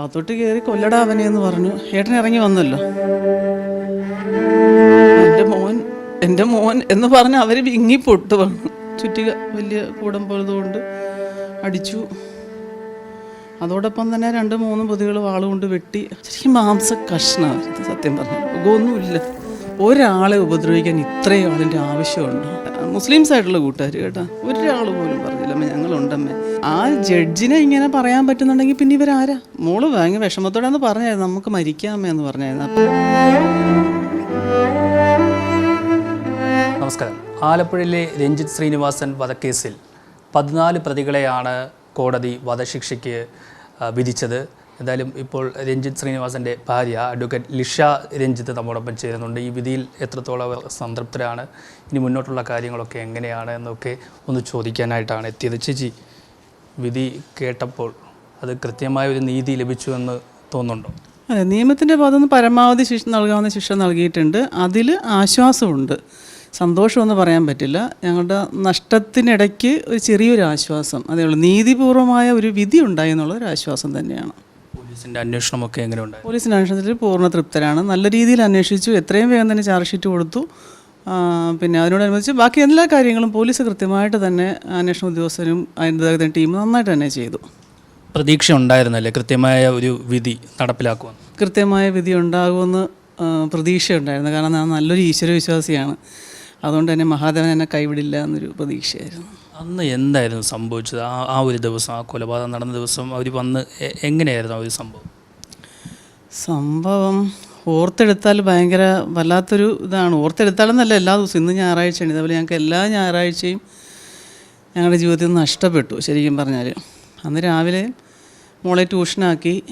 അകത്തോട്ട് കയറി കൊല്ലടാ അവനെ എന്ന് പറഞ്ഞു. ഏട്ടൻ ഇറങ്ങി വന്നല്ലോ. എന്റെ മോൻ എന്റെ മോൻ എന്ന് പറഞ്ഞ് അവർ വിങ്ങി പൊട്ട് വന്നു. ചുറ്റിക വലിയ കൂടം പോലതുകൊണ്ട് അടിച്ചു. അതോടൊപ്പം തന്നെ രണ്ട് മൂന്ന് പൊതികൾ വാളുകൊണ്ട് വെട്ടി. ശരിക്കും മാംസ കഷ്ണമായിരുന്നു സത്യം പറഞ്ഞു ഒന്നുമില്ല. ഒരാളെ ഉപദ്രവിക്കാൻ ഇത്രയും ആളിന്റെ ആവശ്യമുണ്ട്. മുസ്ലിംസ് ആയിട്ടുള്ള കൂട്ടുകാർ കേട്ടോ. ഒരാൾ പോലും പറഞ്ഞില്ല അമ്മ ഞങ്ങളുണ്ടമ്മേ. ആ ജഡ്ജിനെ ഇങ്ങനെ പറയാൻ പറ്റുന്നുണ്ടെങ്കിൽ പിന്നെ ഇവരാരാ? മോൾ ഭയങ്കര വിഷമത്തോടെ എന്ന് പറഞ്ഞായിരുന്നു നമുക്ക് മരിക്കാമേ എന്ന് പറഞ്ഞായിരുന്നു. നമസ്കാരം. ആലപ്പുഴയിലെ രഞ്ജിത് ശ്രീനിവാസൻ വധക്കേസിൽ പതിനാല് പ്രതികളെയാണ് കോടതി വധശിക്ഷയ്ക്ക് വിധിച്ചത്. എന്തായാലും ഇപ്പോൾ രഞ്ജിത്ത് ശ്രീനിവാസന്റെ ഭാര്യ അഡ്വക്കേറ്റ് ലിഷ രഞ്ജിത്ത് നമ്മോടൊപ്പം ചേരുന്നുണ്ട്. ഈ വിധിയിൽ എത്രത്തോളം അവർ സംതൃപ്തരാണ് ഇനി മുന്നോട്ടുള്ള കാര്യങ്ങളൊക്കെ എങ്ങനെയാണ് എന്നൊക്കെ ഒന്ന് ചോദിക്കാനായിട്ടാണ് എത്തിയത്. ചേച്ചി വിധി കേട്ടപ്പോൾ അത് കൃത്യമായ ഒരു നീതി ലഭിച്ചു എന്ന് തോന്നുന്നുണ്ടോ? അതെ നിയമത്തിന്റെ ഭാഗത്തുനിന്ന് പരമാവധി ശിക്ഷ നൽകാവുന്ന ശിക്ഷ നൽകിയിട്ടുണ്ട്. അതിൽ ആശ്വാസമുണ്ട്. സന്തോഷമൊന്നും പറയാൻ പറ്റില്ല. ഞങ്ങളുടെ നഷ്ടത്തിനിടയ്ക്ക് ഒരു ചെറിയൊരു ആശ്വാസം അതേ ഉള്ളൂ. നീതിപൂർവമായ ഒരു വിധി ഉണ്ടായി എന്നുള്ളൊരു ആശ്വാസം തന്നെയാണ്. പോലീസിന്റെ അന്വേഷണമൊക്കെ എങ്ങനെ ഉണ്ടായി പോലീസിന്റെ അന്വേഷണത്തിൽ പൂർണ തൃപ്തരാണ്. നല്ല രീതിയിൽ അന്വേഷിച്ചു. എത്രയും വേഗം തന്നെ ചാർജ് ഷീറ്റ് കൊടുത്തു. പിന്നെ അതിനോടനുബന്ധിച്ച് ബാക്കി എല്ലാ കാര്യങ്ങളും പോലീസ് കൃത്യമായിട്ട് തന്നെ അന്വേഷണ ഉദ്യോഗസ്ഥരും അതിന്റെ ടീം നന്നായിട്ട് തന്നെ ചെയ്തു. പ്രതീക്ഷ ഉണ്ടായിരുന്നല്ലേ? കൃത്യമായ ഒരു വിധി നടപ്പിലാക്കുമെന്ന് കൃത്യമായ വിധി ഉണ്ടാകുമെന്ന് പ്രതീക്ഷയുണ്ടായിരുന്നു. കാരണം ഞാൻ നല്ലൊരു ഈശ്വരവിശ്വാസിയാണ്. അതുകൊണ്ട് തന്നെ മഹാദേവൻ എന്നെ കൈവിടില്ല എന്നൊരു പ്രതീക്ഷയായിരുന്നു. അന്ന് എന്തായിരുന്നു സംഭവിച്ചത്? ആ ആ ഒരു ദിവസം ആ കൊലപാതകം നടന്ന ദിവസം അവർ വന്ന് എങ്ങനെയായിരുന്നു ആ ഒരു സംഭവം? സംഭവം ഓർത്തെടുത്താൽ ഭയങ്കര വല്ലാത്തൊരു ഇതാണ്. ഓർത്തെടുത്താലെന്നല്ല എല്ലാ ദിവസവും. ഇന്ന് ഞായറാഴ്ചയാണ്. ഇതേപോലെ ഞങ്ങൾക്ക് എല്ലാ ഞായറാഴ്ചയും ഞങ്ങളുടെ ജീവിതത്തിൽ നഷ്ടപ്പെട്ടു ശരിക്കും പറഞ്ഞാൽ. അന്ന് രാവിലെ മോളെ ട്യൂഷനാക്കി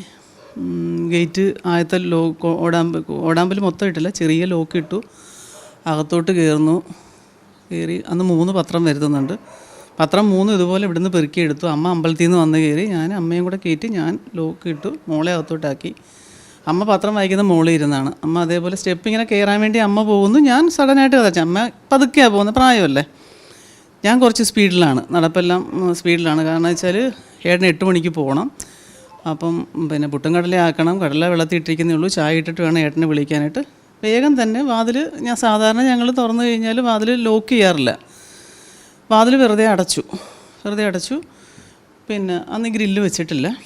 ഗേറ്റ് ആദ്യത്തെ ലോക്ക് ഓടാമ്പൽ ഓടാമ്പൽ മൊത്തം ഇട്ടില്ല. ചെറിയ ലോക്ക് ഇട്ടു. അകത്തോട്ട് കയറുന്നു. കയറി അന്ന് മൂന്ന് പത്രം വരുത്തുന്നുണ്ട്. പത്രം മൂന്നും ഇതുപോലെ ഇവിടുന്ന് പെറുക്കിയെടുത്തു അമ്മ അമ്പലത്തിൽ നിന്ന് വന്ന് കയറി. ഞാൻ അമ്മയും കൂടെ കയറ്റി ഞാൻ ലോക്ക് ഇട്ടു. മോളെ അകത്തോട്ടാക്കി. അമ്മ പത്രം വായിക്കുന്ന മോളിൽ ഇരുന്നാണ്. അമ്മ അതേപോലെ സ്റ്റെപ്പ് ഇങ്ങനെ കയറാൻ വേണ്ടി അമ്മ പോകുന്നു. ഞാൻ സഡനായിട്ട് കഥച്ചു അമ്മ പതുക്കെയാണ് പോകുന്നത് പ്രായമല്ലേ? ഞാൻ കുറച്ച് സ്പീഡിലാണ് നടപ്പെല്ലാം സ്പീഡിലാണ് കാരണം വെച്ചാൽ ഏട്ടന് എട്ട് മണിക്ക് പോകണം അപ്പം പിന്നെ പുട്ടും കടല ആക്കണം. കടല വെള്ളത്തിൽ ഇട്ടിരിക്കുന്നേ ഉള്ളൂ. ചായ ഇട്ടിട്ട് വേണം ഏട്ടനെ വിളിക്കാനായിട്ട്. വേഗം തന്നെ വാതിൽ ഞാൻ സാധാരണ ഞങ്ങൾ തുറന്നു കഴിഞ്ഞാൽ വാതിൽ ലോക്ക് ചെയ്യാറില്ല. വാതിൽ വെറുതെ അടച്ചു. വെറുതെ അടച്ചു. പിന്നെ അന്ന് ഗ്രില്ല് വെച്ചിട്ടില്ല.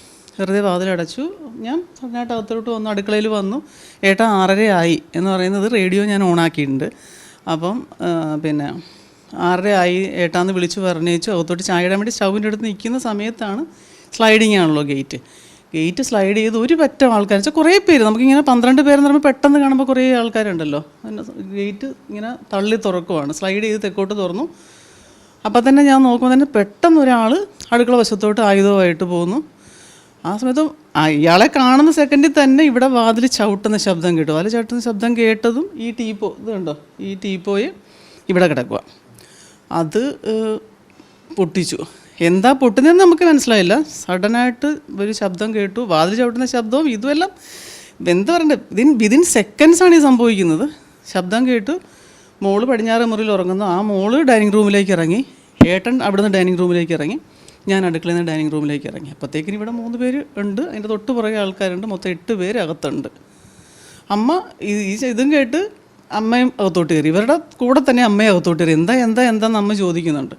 വെറുതെ വാതിൽ അടച്ചു. ഞാൻ സഡനായിട്ട് അകത്തോട്ട് വന്നു. അടുക്കളയിൽ വന്നു. ഏട്ടാ ആറര ആയി എന്ന് പറയുന്നത് റേഡിയോ ഞാൻ ഓണാക്കിയിട്ടുണ്ട് അപ്പം പിന്നെ ആറര ആയി ഏട്ടാന്ന് വിളിച്ച് പറഞ്ഞേച്ചു. അകത്തോട്ട് ചായ ഇടാൻ വേണ്ടി സ്റ്റൗവിന്റെ അടുത്ത് നിൽക്കുന്ന സമയത്താണ് സ്ലൈഡിങ് ആണല്ലോ ഗേറ്റ്. ഗേറ്റ് സ്ലൈഡ് ചെയ്ത് ഒരു പറ്റം ആൾക്കാർ വെച്ചാൽ കുറേ പേര്. നമുക്കിങ്ങനെ പന്ത്രണ്ട് പേരെന്ന് പറയുമ്പോൾ പെട്ടെന്ന് കാണുമ്പോൾ കുറേ ആൾക്കാരുണ്ടല്ലോ. ഗേറ്റ് ഇങ്ങനെ തള്ളി തുറക്കുവാണ്. സ്ലൈഡ് ചെയ്ത് തെക്കോട്ട് തുറന്നു. അപ്പം തന്നെ ഞാൻ നോക്കുമ്പോൾ തന്നെ പെട്ടെന്ന് ഒരാൾ അടുക്കള വശത്തോട്ട് ആയുധമായിട്ട് പോകുന്നു. ആ സമയത്ത് ഇയാളെ കാണുന്ന സെക്കൻഡിൽ തന്നെ ഇവിടെ വാതിൽ ചവിട്ടുന്ന ശബ്ദം കിട്ടും. അതിൽ ചവിട്ടുന്ന ശബ്ദം കേട്ടതും ഈ ടീപ്പോ ഇത് കണ്ടോ? ഈ ടീപ്പോയി ഇവിടെ കിടക്കുക. അത് പൊട്ടിച്ചു. എന്താ പൊട്ടുന്നതെന്ന് നമുക്ക് മനസ്സിലായില്ല. സഡനായിട്ട് ഒരു ശബ്ദം കേട്ടു. വാതിൽ ചവിട്ടുന്ന ശബ്ദവും ഇതുമെല്ലാം എന്താ പറയണ്ടത് വിതിൻ വിതിൻ സെക്കൻഡ്സാണ് ഈ സംഭവിക്കുന്നത്. ശബ്ദം കേട്ടു. മോൾ പടിഞ്ഞാറ് മുറിയിൽ ഉറങ്ങുന്നു. ആ മോൾ ഡൈനിങ് റൂമിലേക്ക് ഇറങ്ങി. ഏട്ടൻ അവിടുന്ന് ഡൈനിങ് റൂമിലേക്ക് ഇറങ്ങി. ഞാൻ അടുക്കളയിൽ നിന്ന് ഡൈനിങ് റൂമിലേക്ക് ഇറങ്ങി. അപ്പോഴത്തേക്കിന് ഇവിടെ മൂന്ന് പേര് ഉണ്ട്. അതിന്റെ തൊട്ട് പുറകെ ആൾക്കാരുണ്ട്. മൊത്തം എട്ട് പേര് അകത്തുണ്ട്. അമ്മ ഈ ഇതും കേട്ട് അമ്മയും അകത്തോട്ട് കയറി. ഇവരുടെ കൂടെ തന്നെ അമ്മയും അകത്തോട്ട് കയറി. എന്താ എന്താ എന്താന്ന് അമ്മ ചോദിക്കുന്നുണ്ട്.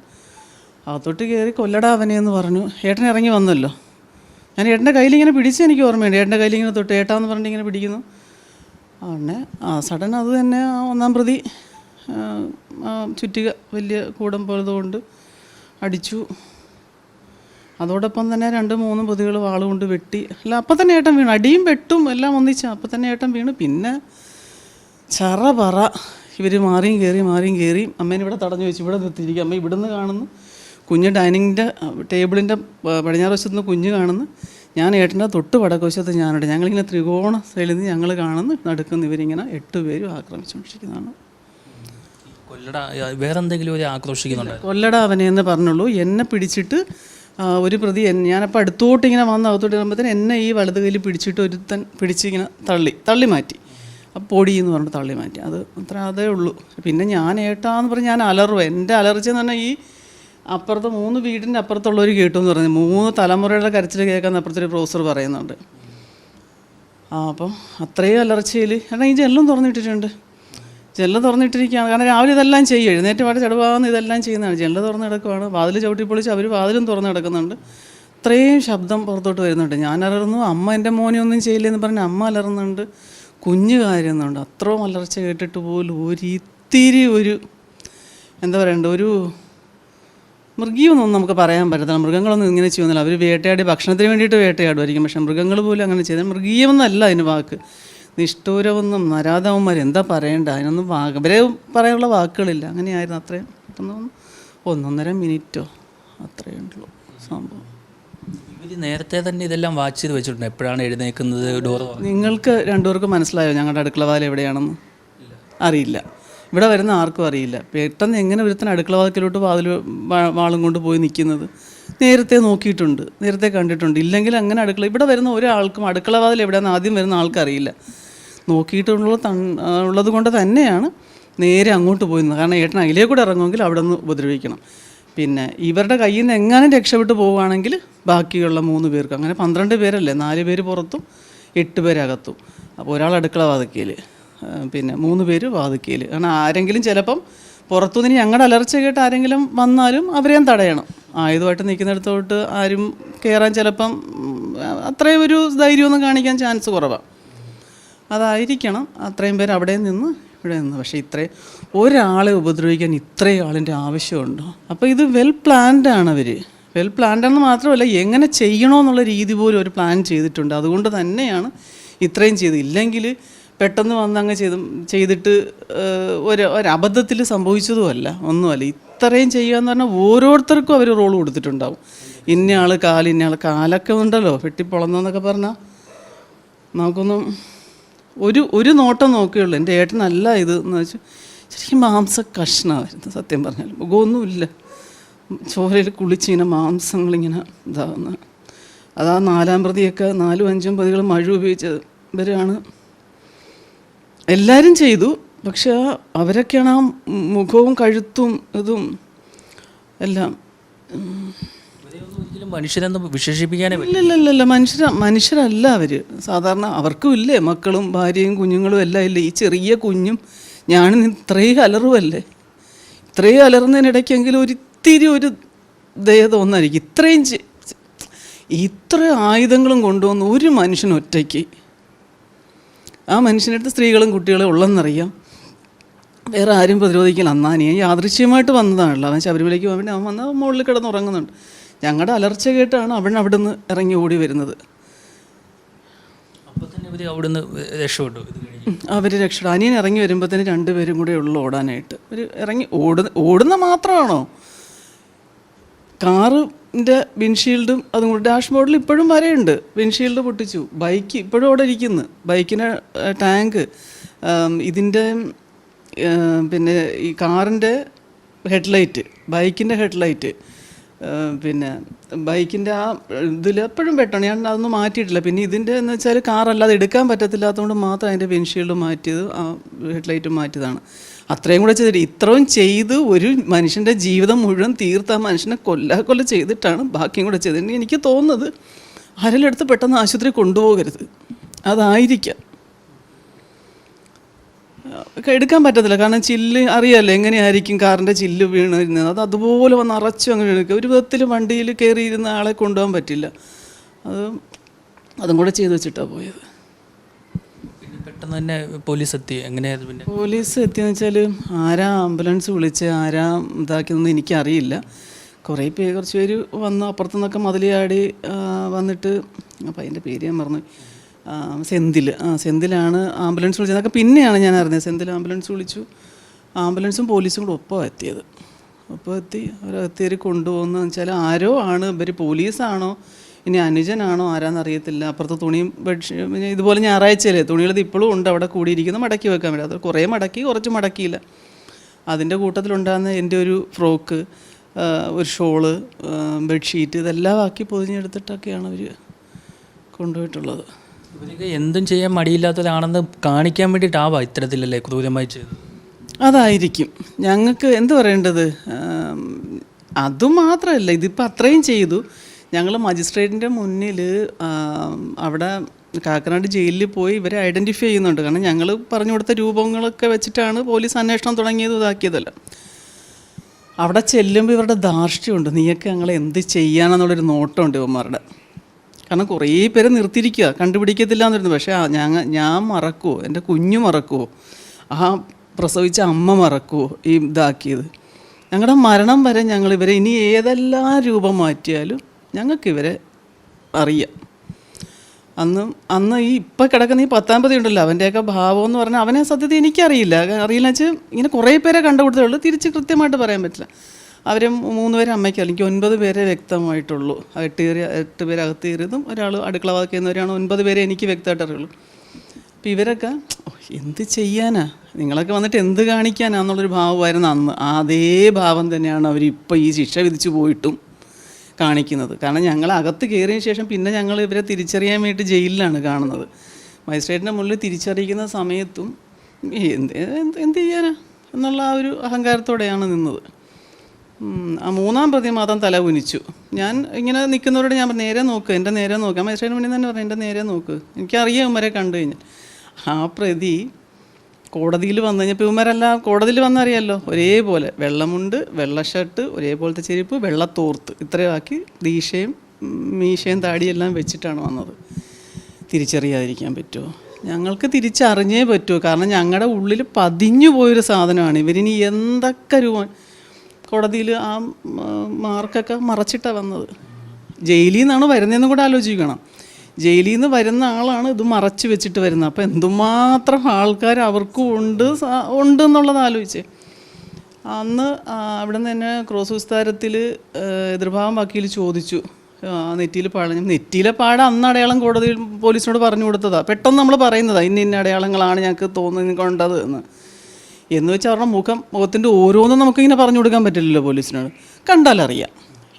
അകത്തോട്ട് കയറി കൊല്ലടാ അവനെ എന്ന് പറഞ്ഞു. ഏട്ടൻ ഇറങ്ങി വന്നല്ലോ. ഞാൻ ഏട്ടന്റെ കയ്യിൽ ഇങ്ങനെ പിടിച്ച് എനിക്ക് ഓർമ്മയുണ്ട്. ഏട്ടന്റെ കയ്യിൽ ഇങ്ങനെ തൊട്ട് ഏട്ടാന്ന് പറഞ്ഞിട്ട് ഇങ്ങനെ പിടിക്കുന്നു. അങ്ങനെ ആ സഡൻ അത് തന്നെ ഒന്നാം പ്രതി. ചുറ്റിക വലിയ കൂടം പോലതുകൊണ്ട് അടിച്ചു. അതോടൊപ്പം തന്നെ രണ്ട് മൂന്ന് പൊതികൾ വാളുകൊണ്ട് വെട്ടി. അല്ല അപ്പം തന്നെ ഏട്ടൻ വീണു. അടിയും വെട്ടും എല്ലാം ഒന്നിച്ച അപ്പം തന്നെ ഏട്ടൻ വീണു. പിന്നെ ചറ പറ. ഇവർ മാറിയും കയറി മാറിയും കയറി അമ്മേനെ ഇവിടെ തടഞ്ഞു വെച്ചു ഇവിടെ നിർത്തിയിരിക്കും. അമ്മ ഇവിടുന്ന് കാണുന്നു. കുഞ്ഞ് ഡൈനിങ്ങിന്റെ ടേബിളിന്റെ പടിഞ്ഞാറ് വശത്ത് നിന്ന് കുഞ്ഞ് കാണുന്നു. ഞാൻ ഏട്ടന്റെ തൊട്ട് വടക്ക് വശത്ത് ഞാനുണ്ട്. ഞങ്ങളിങ്ങനെ ത്രികോണ സൈഡിൽ നിന്ന് ഞങ്ങൾ കാണുന്നു. നടക്കുന്നു ഇവരിങ്ങനെ എട്ട് പേരും ആക്രമിച്ചുകൊണ്ടിരിക്കുന്നതാണ്. കൊല്ലട വേറെന്തെങ്കിലും ഒരു ആക്രോശിക്കുന്നുണ്ട്? കൊല്ലട അവനെ എന്ന് പറഞ്ഞുള്ളൂ. എന്നെ പിടിച്ചിട്ട് ഒരു പ്രതി ഞാനപ്പോൾ അടുത്തോട്ട് ഇങ്ങനെ വന്ന് അകത്തോട്ട് വരുമ്പോഴത്തേന് എന്നെ ഈ വലത് കയ്യിൽ പിടിച്ചിട്ട് ഒരുത്തൻ പിടിച്ച് ഇങ്ങനെ തള്ളി തള്ളി മാറ്റി. അപ്പോൾ പൊടി എന്ന് പറഞ്ഞിട്ട് തള്ളി മാറ്റി. അത് അത്ര അതേ ഉള്ളൂ. പിന്നെ ഞാൻ ഏട്ടാന്ന് പറഞ്ഞ് ഞാൻ അലറുക എന്റെ അലർച്ചെന്ന് പറഞ്ഞാൽ ഈ അപ്പുറത്ത് മൂന്ന് വീടിന്റെ അപ്പുറത്തുള്ളവർ കേട്ടു എന്ന് പറഞ്ഞു. മൂന്ന് തലമുറയുടെ കരച്ചിൽ കേൾക്കാൻ അപ്പുറത്തൊരു പ്രൊഫസർ പറയുന്നുണ്ട്. ആ അപ്പം അത്രയും അലർച്ചയിൽ കാരണം ഈ ജെല്ലും തുറന്നിട്ടിട്ടുണ്ട്. ജെല്ല് തുറന്നിട്ടിരിക്കുകയാണ്. കാരണം രാവിലെ ഇതെല്ലാം ചെയ്യും. എഴുന്നേറ്റ് പാടെ ചടുവാന്ന് ഇതെല്ലാം ചെയ്യുന്നതാണ്. ജനല തുറന്ന് കിടക്കുവാണ്. വാതിൽ ചവിട്ടി പൊളിച്ച് അവർ വാതിലും തുറന്ന് കിടക്കുന്നുണ്ട്. ഇത്രയും ശബ്ദം പുറത്തോട്ട് വരുന്നുണ്ട്. ഞാൻ അലറുന്നു. അമ്മ എന്റെ മോനെ ഒന്നും ചെയ്യില്ലെന്ന് പറഞ്ഞ് അമ്മ അലറുന്നുണ്ട്. കുഞ്ഞ് കാര്യമൊന്നുണ്ട് അത്രയും അലർച്ച കേട്ടിട്ട് പോലും ഒരു ഇത്തിരി ഒരു എന്താ പറയണ്ട ഒരു മൃഗീയൊന്നും നമുക്ക് പറയാൻ പറ്റത്തില്ല. മൃഗങ്ങളൊന്നും ഇങ്ങനെ ചെയ്യുന്നില്ല. അവർ വേട്ടയാടി ഭക്ഷണത്തിന് വേണ്ടിയിട്ട് വേട്ടയാടുമായിരിക്കും. പക്ഷേ മൃഗങ്ങൾ പോലും അങ്ങനെ ചെയ്താൽ മൃഗീയമെന്നല്ല അതിന് വാക്ക്. നിഷ്ഠൂരമെന്നും നരാധവന്മാർ എന്താ പറയണ്ട? അതിനൊന്നും വാക്ക് ഇവരെ പറയാനുള്ള വാക്കുകളില്ല. അങ്ങനെയായിരുന്നു അത്രയും. പെട്ടെന്ന് ഒന്നൊന്നര മിനിറ്റോ അത്രയേ ഉള്ളൂ സംഭവം. ഇവർ നേരത്തെ തന്നെ ഇതെല്ലാം വാച്ച് ചെയ്ത് വെച്ചിട്ടുണ്ട്? എപ്പോഴാണ് എഴുന്നേക്കുന്നത്? ഡോർ നിങ്ങൾക്ക് രണ്ടുപേർക്കും മനസ്സിലായോ ഞങ്ങളുടെ അടുക്കള വാല എവിടെയാണെന്ന്? അറിയില്ല. ഇവിടെ വരുന്ന ആർക്കും അറിയില്ല. പെട്ടെന്ന് എങ്ങനെ ഒരുത്തൻ അടുക്കള വാതിലോട്ട് വാതിൽ വാളും കൊണ്ട് പോയി നിൽക്കുന്നത്? നേരത്തെ നോക്കിയിട്ടുണ്ട്. നേരത്തെ കണ്ടിട്ടുണ്ട്. ഇല്ലെങ്കിൽ അങ്ങനെ അടുക്കള ഇവിടെ വരുന്ന ഒരാൾക്കും അടുക്കള വാതിൽ എവിടെയാണെന്ന് ആദ്യം വരുന്ന ആൾക്കറിയില്ല. നോക്കിയിട്ടുള്ള ഉള്ളത് കൊണ്ട് തന്നെയാണ് നേരെ അങ്ങോട്ട് പോയി നിന്നത് കാരണം ഏട്ടൻ അതിലേ കൂടെ ഇറങ്ങുമെങ്കിൽ അവിടെ നിന്ന് ഉപദ്രവിക്കണം. പിന്നെ ഇവരുടെ കയ്യിൽ നിന്ന് എങ്ങാനും രക്ഷപ്പെട്ടു പോവുകയാണെങ്കിൽ ബാക്കിയുള്ള മൂന്ന് പേർക്ക് അങ്ങനെ പന്ത്രണ്ട് പേരല്ലേ നാല് പേര് പുറത്തും എട്ട് പേരകത്തും അപ്പോൾ ഒരാൾ അടുക്കള വാതിക്കയിൽ പിന്നെ മൂന്ന് പേര് വാതിക്കയിൽ കാരണം ആരെങ്കിലും ചിലപ്പം പുറത്തുനിന്ന് ഞങ്ങളുടെ അലർച്ച കേട്ട് ആരെങ്കിലും വന്നാലും അവരെയും തടയണം. ആയുധമായിട്ട് നിൽക്കുന്നിടത്തോട്ട് ആരും കയറാൻ ചിലപ്പം അത്രയും ഒരു ധൈര്യമൊന്നും കാണിക്കാൻ ചാൻസ് കുറവാണ്. അതായിരിക്കണം അത്രയും പേര് അവിടെ നിന്ന് ഇവിടെ നിന്ന്. പക്ഷേ ഇത്രയും ഒരാളെ ഉപദ്രവിക്കാൻ ഇത്രയും ആളിന്റെ ആവശ്യമുണ്ടോ? അപ്പോൾ ഇത് വെൽ പ്ലാൻഡ് ആണ് അവർ വെൽ പ്ലാൻഡ് എന്ന് മാത്രമല്ല എങ്ങനെ ചെയ്യണമെന്നുള്ള രീതി പോലും ഒരു പ്ലാൻ ചെയ്തിട്ടുണ്ട്. അതുകൊണ്ട് തന്നെയാണ് ഇത്രയും ചെയ്ത് ഇല്ലെങ്കിൽ പെട്ടെന്ന് വന്ന് അങ്ങ് ചെയ്ത് ചെയ്തിട്ട് ഒരു ഒരബദ്ധത്തിൽ സംഭവിച്ചതുമല്ല ഒന്നുമല്ല. ഇത്രയും ചെയ്യുക എന്ന് പറഞ്ഞാൽ ഓരോരുത്തർക്കും അവർ റോൾ കൊടുത്തിട്ടുണ്ടാവും. ഇന്നയാൾ കാൽ ഇന്നയാൾ കാലൊക്കെ ഉണ്ടല്ലോ വെട്ടിപ്പൊളന്നൊക്കെ പറഞ്ഞാൽ നമുക്കൊന്നും ഒരു ഒരു നോട്ടം നോക്കിയുള്ളൂ. എന്റെ ഏട്ടൻ അല്ല ഇത് എന്ന് വെച്ചാൽ ശരിക്കും മാംസ കഷ്ണമായിരുന്നു സത്യം പറഞ്ഞാൽ. മുഖമൊന്നുമില്ല. ചോരയിൽ കുളിച്ചിങ്ങനെ മാംസങ്ങളിങ്ങനെ ഇതാകുന്ന അതാ നാലാം പ്രതിയൊക്കെ നാലും അഞ്ചും പ്രതികൾ മഴ ഉപയോഗിച്ചത് ഇവരാണ് എല്ലാവരും ചെയ്തു. പക്ഷേ അവരൊക്കെയാണ് ആ മുഖവും കഴുത്തും ഇതും എല്ലാം. മനുഷ്യരെന്ന് വിശേഷിപ്പിക്കാനേ പറ്റില്ല ഇല്ലല്ലല്ല മനുഷ്യര മനുഷ്യരല്ല അവർ സാധാരണ അവർക്കും ഇല്ലേ മക്കളും ഭാര്യയും കുഞ്ഞുങ്ങളും എല്ലാം ഇല്ലേ. ഈ ചെറിയ കുഞ്ഞും ഞാനും ഇത്രയും അലറുമല്ലേ ഇത്രയും അലറുന്നതിനിടയ്ക്കെങ്കിലും ഒരിത്തിരി ഒരു ദയ തോന്നായിരിക്കും ഇത്രയും ഇത്ര ആയുധങ്ങളും കൊണ്ടുവന്ന് ഒരു മനുഷ്യൻ ഒറ്റയ്ക്ക്. ആ മനുഷ്യനടുത്ത് സ്ത്രീകളും കുട്ടികളും ഉള്ളെന്നറിയാം. വേറെ ആരും പ്രതിരോധിക്കില്ല. അന്നാ യാദൃശ്യമായിട്ട് വന്നതാണല്ലോ. അവൻ ശബരിമലയ്ക്ക് പോകാൻ വേണ്ടി അവൻ വന്ന മുകളിൽ കിടന്ന് ഉറങ്ങുന്നുണ്ട് ഞങ്ങളുടെ അലർച്ച കേട്ടാണ് അവൻ അവിടെ നിന്ന് ഇറങ്ങി ഓടി വരുന്നത്. അപ്പോൾ തന്നെ ഇവർ രക്ഷപ്പെട്ടു. അവർ രക്ഷപ്പെടും അനിയൻ ഇറങ്ങി വരുമ്പോഴത്തേന് രണ്ടുപേരും കൂടെ ഉള്ളു ഓടാനായിട്ട്. അവർ ഇറങ്ങി ഓടുന്ന ഓടുന്ന മാത്രമാണോ കാറിന്റെ വിൻഷീൽഡും അതും കൂടി ഡാഷ്ബോർഡിൽ ഇപ്പോഴും വരെയുണ്ട്. വിൻഷീൽഡ് പൊട്ടിച്ചു. ബൈക്ക് ഇപ്പോഴും അവിടെ ഇരിക്കുന്നു. ബൈക്കിന് ടാങ്ക് ഇതിന്റെ പിന്നെ ഈ കാറിന്റെ ഹെഡ്ലൈറ്റ് ബൈക്കിന്റെ ഹെഡ്ലൈറ്റ് പിന്നെ ബൈക്കിന്റെ ആ ഇതിൽ എപ്പോഴും വെട്ടണം ഞാൻ അതൊന്നും മാറ്റിയിട്ടില്ല. പിന്നെ ഇതിന്റെ എന്ന് വെച്ചാൽ കാറല്ലാതെ എടുക്കാൻ പറ്റത്തില്ലാത്തതുകൊണ്ട് മാത്രം അതിന്റെ വിൻഷീൽഡ് മാറ്റിയത് ആ ഹെഡ്ലൈറ്റും മാറ്റിയതാണ്. അത്രയും കൂടെ ചെയ്തിട്ട് ഇത്രയും ചെയ്ത് ഒരു മനുഷ്യന്റെ ജീവിതം മുഴുവൻ തീർത്ത് ആ മനുഷ്യനെ കൊല്ലാ കൊല്ല ചെയ്തിട്ടാണ് ബാക്കിയും കൂടെ ചെയ്തത്. എനിക്ക് തോന്നുന്നത് ആരെല്ലാം എടുത്ത് പെട്ടെന്ന് ആശുപത്രി കൊണ്ടുപോകരുത്. അതായിരിക്കാം. എടുക്കാൻ പറ്റത്തില്ല. കാരണം ചില്ല് അറിയാമല്ലോ എങ്ങനെയായിരിക്കും കാറിന്റെ ചില്ല് വീണിരുന്നത് അത് അതുപോലെ വന്ന് അറച്ചു അങ്ങ് വീണിക്കുക ഒരു വിധത്തിൽ വണ്ടിയിൽ കയറിയിരുന്ന ആളെ കൊണ്ടുപോകാൻ പറ്റില്ല. അത് അതും കൂടെ ചെയ്ത് വെച്ചിട്ടാണ് പോയത്. പെട്ടെന്ന് തന്നെ പോലീസ് എത്തി. എങ്ങനെയായിരുന്നു പിന്നെ? പോലീസ് എത്തിയെന്ന് വെച്ചാൽ ആരാ ആംബുലൻസ് വിളിച്ച് ആരാ ഇതാക്കിയതെന്ന് എനിക്കറിയില്ല. കുറേ പേര് കുറച്ച് പേര് വന്ന് അപ്പുറത്തു നിന്നൊക്കെ മതിലിയാടി വന്നിട്ട് അപ്പം അതിന്റെ പേര് ഞാൻ ആ, സെന്തിൽ ആ സെന്തിലാണ് ആംബുലൻസ് വിളിച്ചത്. അതൊക്കെ പിന്നെയാണ് ഞാൻ അറിഞ്ഞത്. സെന്തിൽ ആംബുലൻസ് വിളിച്ചു. ആംബുലൻസും പോലീസും കൂടെ ഒപ്പം എത്തിയത്. ഒപ്പം എത്തി. അവരകത്തേരി കൊണ്ടുപോകുന്നതെന്ന് വെച്ചാൽ ആരോ ആണ്. ഇവർ പോലീസാണോ? ഇനി അനുജനാണോ? ആരാന്നറിയത്തില്ല. അപ്പുറത്ത് തുണിയും ബെഡ്ഷീ പിന്നെ ഇതുപോലെ ഞായറാഴ്ചയല്ലേ? തുണികളത് ഇപ്പോഴും ഉണ്ട്. അവിടെ കൂടിയിരിക്കുന്ന. മടക്കി വെക്കാൻ വേണ്ടി. അത് കുറേ മടക്കി കുറച്ച് മടക്കിയില്ല. അതിന്റെ കൂട്ടത്തിലുണ്ടാകുന്ന എന്റെ ഒരു ഫ്രോക്ക് ഒരു ഷോൾ ബെഡ്ഷീറ്റ് ഇതെല്ലാം ആക്കി പൊതിഞ്ഞെടുത്തിട്ടൊക്കെയാണ് അവർ കൊണ്ടുപോയിട്ടുള്ളത്. ഇവരൊക്കെ എന്തും ചെയ്യാൻ മടിയില്ലാത്തവരാണെന്ന് കാണിക്കാൻ വേണ്ടിയിട്ടാവാം ഇത്തരത്തിലല്ലേ ക്രൂരമായി ചെയ്തത്? അതായിരിക്കും. ഞങ്ങൾക്ക് എന്ത് പറയേണ്ടത്? അതുമാത്രമല്ല ഇതിപ്പോൾ അത്രയും ചെയ്തു. ഞങ്ങൾ മജിസ്ട്രേറ്റിന്റെ മുന്നിൽ അവിടെ കാക്കനാട് ജയിലിൽ പോയി ഇവരെ ഐഡന്റിഫൈ ചെയ്യുന്നുണ്ട്. കാരണം ഞങ്ങൾ പറഞ്ഞു കൊടുത്ത രൂപങ്ങളൊക്കെ വെച്ചിട്ടാണ് പോലീസ് അന്വേഷണം തുടങ്ങിയത് ഇതാക്കിയതല്ല. അവിടെ ചെല്ലുമ്പോൾ ഇവരുടെ ധാർഷ്ട്യമുണ്ട്. നീയൊക്കെ ഞങ്ങൾ എന്ത് ചെയ്യാനെന്നുള്ളൊരു നോട്ടമുണ്ട് ഇവന്മാരുടെ. കാരണം കുറേ പേരെ നിർത്തിയിരിക്കുക കണ്ടുപിടിക്കത്തില്ല എന്നിരുന്നു പക്ഷേ ഞാൻ ഞാൻ മറക്കുമോ എന്റെ കുഞ്ഞു മറക്കുമോ ആ പ്രസവിച്ച അമ്മ മറക്കുമോ ഈ ഇതാക്കിയത്. ഞങ്ങളുടെ മരണം വരെ ഞങ്ങൾ ഇവരെ ഇനി ഏതെല്ലാം രൂപം മാറ്റിയാലും ഞങ്ങൾക്ക് ഇവരെ അറിയാം. അന്ന് അന്ന് ഈ ഇപ്പം കിടക്കുന്ന ഈ പത്താം പതി ഉണ്ടല്ലോ. അവന്റെയൊക്കെ ഭാവം എന്ന് പറഞ്ഞാൽ അവനെ സത്യത്തിൽ എനിക്കറിയില്ല. അറിയില്ല വെച്ചാൽ ഇങ്ങനെ കുറേ പേരെ കണ്ടുപിടുത്തേ ഉള്ളൂ. തിരിച്ച് കൃത്യമായിട്ട് പറയാൻ പറ്റില്ല. അവർ മൂന്ന് പേരെ അമ്മയ്ക്ക് അല്ലെങ്കിൽ ഒൻപത് പേരെ വ്യക്തമായിട്ടുള്ളൂ. എട്ട് കയറി എട്ട് പേര് അകത്ത് കയറിയതും ഒരാൾ അടുക്കള വാക്കുന്നവരാണ് ഒൻപത് പേരെ എനിക്ക് വ്യക്തമായിട്ട് അറിയുള്ളൂ. അപ്പം ഇവരൊക്കെ എന്ത് ചെയ്യാനാ? നിങ്ങളൊക്കെ വന്നിട്ട് എന്ത് കാണിക്കാനാന്നുള്ളൊരു ഭാവമായിരുന്നു അന്ന്. അതേ ഭാവം തന്നെയാണ് അവരിപ്പോൾ ഈ ശിക്ഷ വിധിച്ചു പോയിട്ടും കാണിക്കുന്നത്. കാരണം ഞങ്ങൾ അകത്ത് കയറിയ ശേഷം പിന്നെ ഞങ്ങൾ ഇവരെ തിരിച്ചറിയാൻ വേണ്ടി ജയിലിലാണ് കാണുന്നത്. മജിസ്ട്രേറ്റിന്റെ മുന്നിൽ തിരിച്ചറിയിക്കുന്ന സമയത്തും എന്ത് എന്ത് ചെയ്യാനാ? എന്നുള്ള ആ ഒരു അഹങ്കാരത്തോടെയാണ് നിന്നത്. ആ മൂന്നാം പ്രതി മാത്രം തല കുനിച്ചു. ഞാൻ ഇങ്ങനെ നിൽക്കുന്നവരോട് ഞാൻ നേരെ നോക്ക് എന്റെ നേരെ നോക്ക്. ആ മേശയുടെ മുന്നിൽ തന്നെ പറഞ്ഞു എന്റെ നേരെ നോക്ക്. എനിക്കറിയാം ഇവരെ കണ്ടു കഴിഞ്ഞാൽ. ആ പ്രതി കോടതിയിൽ വന്നു കഴിഞ്ഞപ്പോൾ ഇവന്മാരെല്ലാം കോടതിയിൽ വന്നറിയാമല്ലോ ഒരേപോലെ വെള്ളമുണ്ട് വെള്ള ഷർട്ട് ഒരേപോലത്തെ ചെരുപ്പ് വെള്ളത്തോർത്ത്. ഇത്രയാക്കി ദീശയും മീശയും താടിയെല്ലാം വെച്ചിട്ടാണ് വന്നത്. തിരിച്ചറിയാതിരിക്കാൻ പറ്റുമോ? ഞങ്ങൾക്ക് തിരിച്ചറിഞ്ഞേ പറ്റുമോ? കാരണം ഞങ്ങളുടെ ഉള്ളിൽ പതിഞ്ഞു പോയൊരു സാധനമാണ്. ഇവരിനി എന്തൊക്കെ രൂപ കോടതിയിൽ ആ മാർക്കൊക്കെ മറച്ചിട്ടാണ് വന്നത്. ജയിലിൽ നിന്നാണ് വരുന്നതെന്നും കൂടെ ആലോചിക്കണം. ജയിലിൽ നിന്ന് വരുന്ന ആളാണ് ഇത് മറച്ച് വെച്ചിട്ട് വരുന്നത്. അപ്പോൾ എന്തുമാത്രം ആൾക്കാർ അവർക്കും ഉണ്ട് ഉണ്ട് എന്നുള്ളത് ആലോചിച്ച്. അന്ന് അവിടെ നിന്ന് തന്നെ ക്രോസ് വിസ്താരത്തിൽ എതിർഭാഗം വക്കീൽ ചോദിച്ചു. നെറ്റിയിൽ പാട നെറ്റിയിലെ പാട അന്ന് അടയാളം കോടതിയിൽ പോലീസിനോട് പറഞ്ഞു കൊടുത്തതാണ് പെട്ടെന്ന് നമ്മൾ പറയുന്നതാണ് ഇന്ന ഇന്ന അടയാളങ്ങളാണ് ഞങ്ങൾക്ക് തോന്നുന്നത് കൊണ്ടത് എന്ന്. എന്ന് വെച്ചാൽ അവരുടെ മുഖം മുഖത്തിന്റെ ഓരോന്നും നമുക്കിങ്ങനെ പറഞ്ഞു കൊടുക്കാൻ പറ്റില്ലല്ലോ പോലീസിനോട്. കണ്ടാലറിയാം.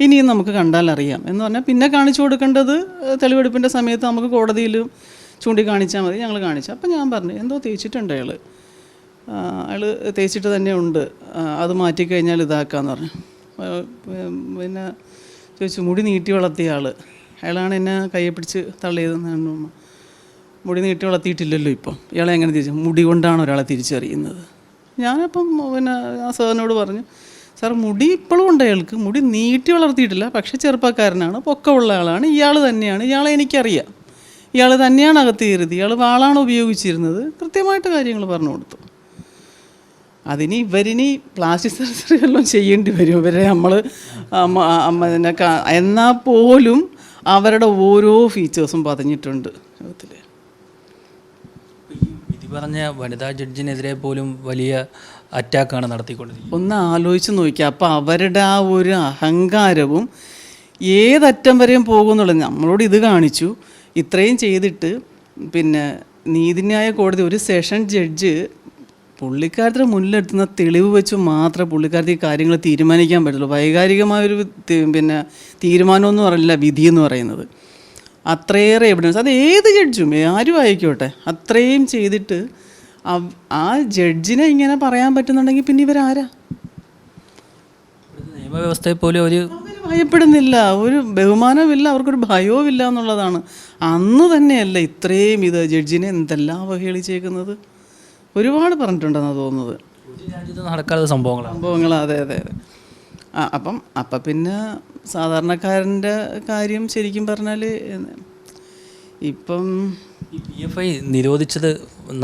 ഇനിയും നമുക്ക് കണ്ടാലറിയാം എന്ന് പറഞ്ഞാൽ പിന്നെ കാണിച്ചു കൊടുക്കേണ്ടത് തെളിവെടുപ്പിന്റെ സമയത്ത് നമുക്ക് കോടതിയിൽ ചൂണ്ടിക്കാണിച്ചാൽ മതി ഞങ്ങൾ കാണിച്ചു. അപ്പം ഞാൻ പറഞ്ഞു എന്തോ തേച്ചിട്ടുണ്ട് അയാൾ അയാൾ തേച്ചിട്ട് തന്നെ ഉണ്ട്. അത് മാറ്റിക്കഴിഞ്ഞാൽ ഇതാക്കാന്ന് പറഞ്ഞു. പിന്നെ ചോദിച്ചു മുടി നീട്ടി വളർത്തിയ ആൾ അയാളാണ് എന്നെ കയ്യെ പിടിച്ച് തള്ളിയതെന്നാണ് മുടി നീട്ടി വളർത്തിയിട്ടില്ലല്ലോ ഇപ്പം. ഇയാളെ എങ്ങനെ തിരിച്ചു മുടി കൊണ്ടാണ് ഒരാളെ തിരിച്ചറിയുന്നത്. ഞാനപ്പം പിന്നെ ആ സാറിനോട് പറഞ്ഞു സാർ മുടി ഇപ്പോഴും ഉണ്ട് അയാൾക്ക്. മുടി നീട്ടി വളർത്തിയിട്ടില്ല. പക്ഷേ ചെറുപ്പക്കാരനാണ് പൊക്കമുള്ള ആളാണ്. ഇയാൾ തന്നെയാണ്. ഇയാളെ എനിക്കറിയാം. ഇയാൾ തന്നെയാണ് അകത്ത് കയറിയത്. ഇയാൾ വാളാണ് ഉപയോഗിച്ചിരുന്നത്. കൃത്യമായിട്ട് കാര്യങ്ങൾ പറഞ്ഞു കൊടുത്തു. അതിന് ഇവരിനി പ്ലാസ്റ്റിക് സർജറി എല്ലാം ചെയ്യേണ്ടി വരും. ഇവരെ നമ്മൾ എന്നാൽ പോലും അവരുടെ ഓരോ ഫീച്ചേഴ്സും പതിഞ്ഞിട്ടുണ്ട്. വിധി പറഞ്ഞ വനിതാ ജഡ്ജിനെതിരെ പോലും വലിയ അറ്റാക്കാണ് നടത്തിക്കൊണ്ടിരിക്കുന്നത്. ഒന്ന് ആലോചിച്ച് നോക്കിയാൽ അപ്പോൾ അവരുടെ ആ ഒരു അഹങ്കാരവും ഏതറ്റം വരെയും പോകുന്നുള്ളത് നമ്മളോട് ഇത് കാണിച്ചു. ഇത്രയും ചെയ്തിട്ട് പിന്നെ നീതിന്യായ കോടതി ഒരു സെഷൻ ജഡ്ജ് പുള്ളിക്കാരത്തിന് മുന്നിലെത്തുന്ന തെളിവ് വെച്ച് മാത്രമേ പുള്ളിക്കാരത്തി കാര്യങ്ങൾ തീരുമാനിക്കാൻ പറ്റുള്ളൂ. വൈകാരികമായൊരു പിന്നെ തീരുമാനമൊന്നും പറയില്ല വിധി എന്ന് പറയുന്നത്. അത്രയേറെ എവിഡൻസ് അത് ഏത് ജഡ്ജും ആരും ആയിക്കോട്ടെ. അത്രയും ചെയ്തിട്ട് ആ ജഡ്ജിനെ ഇങ്ങനെ പറയാൻ പറ്റുന്നുണ്ടെങ്കിൽ പിന്നെ ഇവരാരാ? നിയമവ്യവസ്ഥയെ പോലും ഒരു ഭയപ്പെടുന്നില്ല. ഒരു ബഹുമാനമില്ല അവർക്കൊരു ഭയവുമില്ല എന്നുള്ളതാണ്. അന്ന് തന്നെയല്ല ഇത്രയും ഇത് ജഡ്ജിനെ എന്തെല്ലാം അവഹേളിച്ചേക്കുന്നത്. ഒരുപാട് പറഞ്ഞിട്ടുണ്ടെന്നാണ് തോന്നുന്നത്. നടക്കാത്ത സംഭവങ്ങളാണ്. സംഭവങ്ങളാണ് അതെ അതെ അതെ. ആ അപ്പം അപ്പം പിന്നെ സാധാരണക്കാരന്റെ കാര്യം ശരിക്കും പറഞ്ഞാൽ ഇപ്പം ഈ പി എഫ് ഐ നിരോധിച്ചത്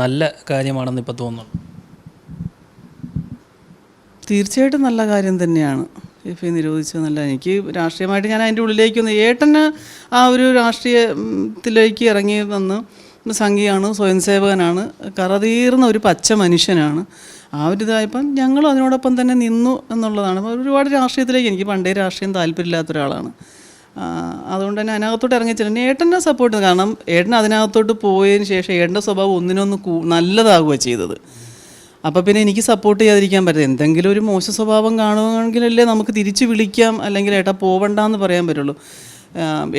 നല്ല കാര്യമാണെന്ന് ഇപ്പോൾ തോന്നുന്നു. തീർച്ചയായിട്ടും നല്ല കാര്യം തന്നെയാണ് എഫ് ഐ നിരോധിച്ചത് നല്ല എനിക്ക് രാഷ്ട്രീയമായിട്ട് ഞാൻ അതിന്റെ ഉള്ളിലേക്കൊന്ന് ഏട്ടന് ആ ഒരു രാഷ്ട്രീയത്തിലേക്ക് ഇറങ്ങി വന്ന് സംഘിയാണ് സ്വയം സേവകനാണ് കറതീർന്ന ഒരു പച്ച മനുഷ്യനാണ്. ആ ഒരു ഇതായപ്പം ഞങ്ങളും അതിനോടൊപ്പം തന്നെ നിന്നു എന്നുള്ളതാണ്. ഒരുപാട് രാഷ്ട്രീയത്തിലേക്ക് എനിക്ക് പണ്ടേ രാഷ്ട്രീയം താല്പര്യമില്ലാത്ത ഒരാളാണ്. അതുകൊണ്ട് തന്നെ അതിനകത്തോട്ട് ഇറങ്ങിച്ചിട്ടുണ്ട് ഏട്ടന്റെ സപ്പോർട്ട് കാരണം ഏട്ടൻ അതിനകത്തോട്ട് പോയതിന് ശേഷം ഏട്ടന്റെ സ്വഭാവം ഒന്നിനൊന്ന് കൂ ചെയ്തത്. അപ്പോൾ പിന്നെ എനിക്ക് സപ്പോർട്ട് ചെയ്യാതിരിക്കാൻ പറ്റില്ല. എന്തെങ്കിലും ഒരു മോശ സ്വഭാവം കാണുകയാണെങ്കിലല്ലേ നമുക്ക് തിരിച്ച് വിളിക്കാം അല്ലെങ്കിൽ ഏട്ടാ പോവണ്ടെന്ന് പറയാൻ പറ്റുള്ളൂ.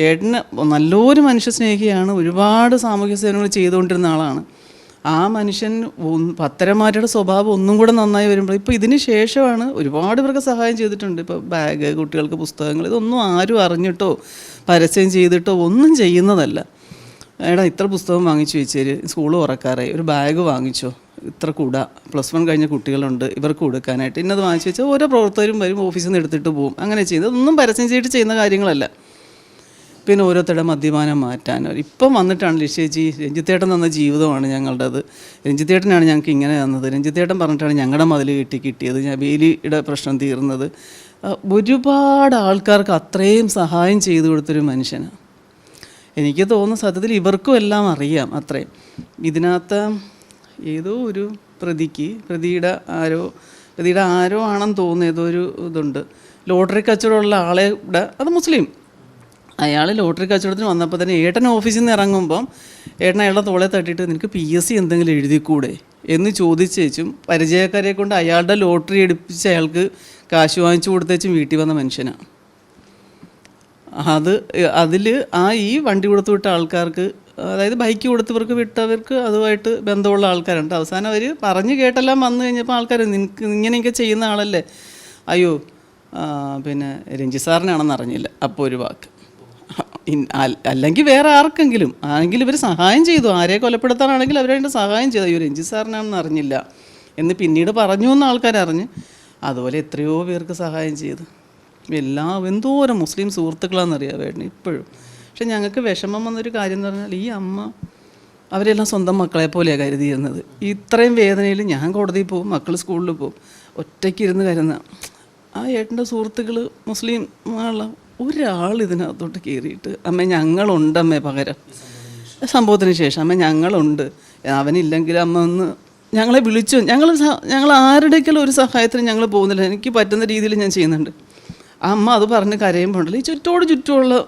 ഏട്ടന് നല്ലൊരു മനുഷ്യ സ്നേഹിയാണ് ഒരുപാട് സാമൂഹ്യ സേവനങ്ങൾ ചെയ്തുകൊണ്ടിരുന്ന ആളാണ്. ആ മനുഷ്യൻ പത്തരമാരുടെ സ്വഭാവം ഒന്നും കൂടെ നന്നായി വരുമ്പോൾ ഇപ്പോൾ ഇതിന് ശേഷമാണ് ഒരുപാട് പേർക്ക് സഹായം ചെയ്തിട്ടുണ്ട്. ഇപ്പോൾ ബാഗ് കുട്ടികൾക്ക് പുസ്തകങ്ങൾ ഇതൊന്നും ആരും അറിഞ്ഞിട്ടോ പരസ്യം ചെയ്തിട്ടോ ഒന്നും ചെയ്യുന്നതല്ല. എടാ ഇത്ര പുസ്തകം വാങ്ങിച്ചു വെച്ചേര് സ്കൂൾ തുറക്കാറായി ഒരു ബാഗ് വാങ്ങിച്ചോ ഇത്ര കൂട പ്ലസ് വൺ കഴിഞ്ഞ കുട്ടികളുണ്ട് ഇവർക്ക് കൊടുക്കാനായിട്ട്. ഇന്നത് വാങ്ങിച്ചു വെച്ചാൽ ഓരോ പ്രവർത്തകരും വരും ഓഫീസിൽ നിന്ന് എടുത്തിട്ട് പോകും അങ്ങനെ ചെയ്യുന്നത് ഒന്നും പരസ്യം ചെയ്തിട്ട് ചെയ്യുന്ന കാര്യങ്ങളല്ല. പിന്നെ ഓരോരുത്തരുടെ മദ്യപാനം മാറ്റാൻ. ഇപ്പം വന്നിട്ടാണ് ലിഷേജി രഞ്ജിത്തേട്ടൻ തന്ന ജീവിതമാണ് ഞങ്ങളുടേത്. രഞ്ജിത്തേട്ടനാണ് ഞങ്ങൾക്ക് ഇങ്ങനെ തന്നത്. രഞ്ജിത്തേട്ടൻ പറഞ്ഞിട്ടാണ് ഞങ്ങളുടെ മതിൽ കെട്ടി കിട്ടിയത്. ഞാൻ വേലിയുടെ പ്രശ്നം തീർന്നത്. ഒരുപാട് ആൾക്കാർക്ക് അത്രയും സഹായം ചെയ്തു കൊടുത്തൊരു മനുഷ്യനാണ് എനിക്ക് തോന്നുന്നു സത്യത്തിൽ ഇവർക്കും എല്ലാം അറിയാം അത്രയും. ഇതിനകത്ത് ഏതോ ഒരു പ്രതിക്ക് പ്രതിയുടെ ആരോ പ്രതിയുടെ ആരോ ആണെന്ന് തോന്നുന്നു ഏതോ ഒരു ഇതുണ്ട്. ലോട്ടറി കച്ചവടമുള്ള ആളെ ഇവിടെ അത് മുസ്ലിം. അയാൾ ലോട്ടറി കച്ചവടത്തിന് വന്നപ്പോൾ തന്നെ ഏട്ടൻ ഓഫീസിൽ നിന്ന് ഇറങ്ങുമ്പം ഏട്ടൻ അയാളുടെ തോളെ തട്ടിയിട്ട് നിനക്ക് പി എസ് സി എന്തെങ്കിലും എഴുതിക്കൂടെ എന്ന് ചോദിച്ചേച്ചും പരിചയക്കാരെ കൊണ്ട് അയാളുടെ ലോട്ടറി എടുപ്പിച്ച് അയാൾക്ക് കാശ് വാങ്ങിച്ചു കൊടുത്തേച്ചും വീട്ടിൽ വന്ന മനുഷ്യനാണ് അത് അതിൽ ആ ഈ വണ്ടി കൊടുത്തു വിട്ട ആൾക്കാർക്ക് അതായത് ബൈക്ക് കൊടുത്തവർക്ക് വിട്ടവർക്ക് അതുമായിട്ട് ബന്ധമുള്ള ആൾക്കാരുണ്ട്. അവസാനം അവർ പറഞ്ഞു കേട്ടെല്ലാം വന്നു കഴിഞ്ഞപ്പോൾ ആൾക്കാർ നിനക്ക് ഇങ്ങനെയൊക്കെ ചെയ്യുന്ന ആളല്ലേ? അയ്യോ പിന്നെ രഞ്ജി സാറിനാണെന്ന് അറിഞ്ഞില്ല. അപ്പോൾ ഒരു വാക്ക്. അല്ലെങ്കിൽ വേറെ ആർക്കെങ്കിലും. ആണെങ്കിൽ ഇവർ സഹായം ചെയ്തു. ആരെ കൊലപ്പെടുത്താനാണെങ്കിൽ അവരായിട്ട് സഹായം ചെയ്തു. അയ്യോ രഞ്ജി സാറിനാണെന്ന് അറിഞ്ഞില്ല. എന്ന് പിന്നീട് പറഞ്ഞു എന്ന് ആൾക്കാർ അറിഞ്ഞ്. അതുപോലെ എത്രയോ പേർക്ക് സഹായം ചെയ്തു. എല്ലാ എന്തോരം മുസ്ലിം സുഹൃത്തുക്കളാണെന്നറിയാം വേണ്ടി ഇപ്പോഴും. പക്ഷെ ഞങ്ങൾക്ക് വിഷമം വന്നൊരു കാര്യം എന്ന് പറഞ്ഞാൽ ഈ അമ്മ അവരെല്ലാം സ്വന്തം മക്കളെ പോലെയാണ് കരുതിയിരുന്നത്. ഇത്രയും വേദനയിൽ ഞാൻ കോടതിയിൽ പോകും മക്കൾ സ്കൂളിൽ പോകും. ഒറ്റയ്ക്ക് ഇരുന്ന് കരുന്ന ആ ഏട്ടന്റെ സുഹൃത്തുക്കൾ മുസ്ലിം ഉള്ള ഒരാൾ ഇതിനകത്തോട്ട് കയറിയിട്ട് അമ്മ ഞങ്ങളുണ്ടമ്മേ പകരം. സംഭവത്തിന് ശേഷം അമ്മ ഞങ്ങളുണ്ട്. അവനില്ലെങ്കിൽ അമ്മ ഒന്ന് ഞങ്ങളെ വിളിച്ചു. ഞങ്ങൾ ഞങ്ങൾ ആരുടെക്കെല്ലാം ഒരു സഹായത്തിന് ഞങ്ങൾ പോകുന്നില്ല. എനിക്ക് പറ്റുന്ന രീതിയിൽ ഞാൻ ചെയ്യുന്നുണ്ട്. അമ്മ അത് പറഞ്ഞ് കരയുമ്പോണ്ടല്ലോ ഈ ചുറ്റോട് ചുറ്റുമുള്ള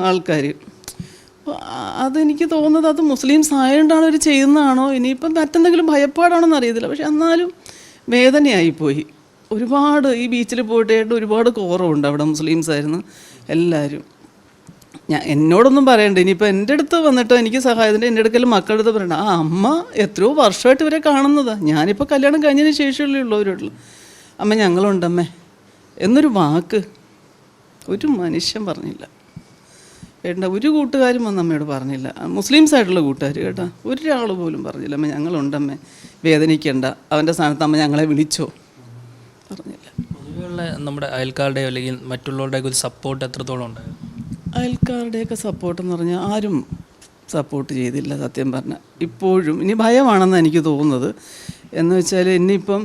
ആൾക്കാർ അതെനിക്ക് തോന്നുന്നത് അത് മുസ്ലിംസ് ആയതുകൊണ്ടാണ് അവർ ചെയ്യുന്നതാണോ? ഇനിയിപ്പം മറ്റെന്തെങ്കിലും ഭയപ്പാടാണോ എന്ന് അറിയത്തില്ല. പക്ഷെ എന്നാലും വേദനയായിപ്പോയി. ഒരുപാട് ഈ ബീച്ചിൽ പോയിട്ട് ഒരുപാട് കോറവുണ്ട് അവിടെ മുസ്ലിംസ് ആയിരുന്നു എല്ലാവരും ഞാൻ എന്നോടൊന്നും പറയണ്ട. ഇനിയിപ്പോൾ എന്റെ അടുത്ത് വന്നിട്ട് എനിക്ക് സഹായത്തിന്റെ എന്റെ അടുക്കൽ മക്കളുടെ അടുത്ത് പറയണ്ട. ആ അമ്മ എത്രയോ വർഷമായിട്ട് ഇവരെ കാണുന്നതാണ് ഞാനിപ്പോൾ കല്യാണം കഴിഞ്ഞതിന് ശേഷമല്ലേ ഉള്ളവരുള്ളൂ അമ്മ ഞങ്ങളുണ്ടമ്മേ. എന്നൊരു വാക്ക് ഒരു മനുഷ്യൻ പറഞ്ഞില്ല. വേണ്ട ഒരു കൂട്ടുകാരും വന്ന് അമ്മയോട് പറഞ്ഞില്ല. മുസ്ലിംസ് ആയിട്ടുള്ള കൂട്ടുകാർ കേട്ടോ. ഒരാൾ പോലും പറഞ്ഞില്ല. അമ്മ ഞങ്ങളുണ്ടമ്മേ. വേദനിക്കണ്ട. അവന്റെ സ്ഥാനത്ത് അമ്മ ഞങ്ങളെ വിളിച്ചോ. പറഞ്ഞില്ല. പൊതുവെയുള്ള നമ്മുടെ അയൽക്കാരുടെയോ അല്ലെങ്കിൽ മറ്റുള്ളവരുടെയൊക്കെ ഒരു സപ്പോർട്ട് എത്രത്തോളം ഉണ്ട്? അയൽക്കാരുടെയൊക്കെ സപ്പോർട്ട് എന്ന് പറഞ്ഞാൽ ആരും സപ്പോർട്ട് ചെയ്തില്ല സത്യം പറഞ്ഞാൽ. ഇപ്പോഴും. ഇനി ഭയമാണെന്ന് എനിക്ക് തോന്നുന്നത്. എന്ന് വെച്ചാൽ ഇനിയിപ്പം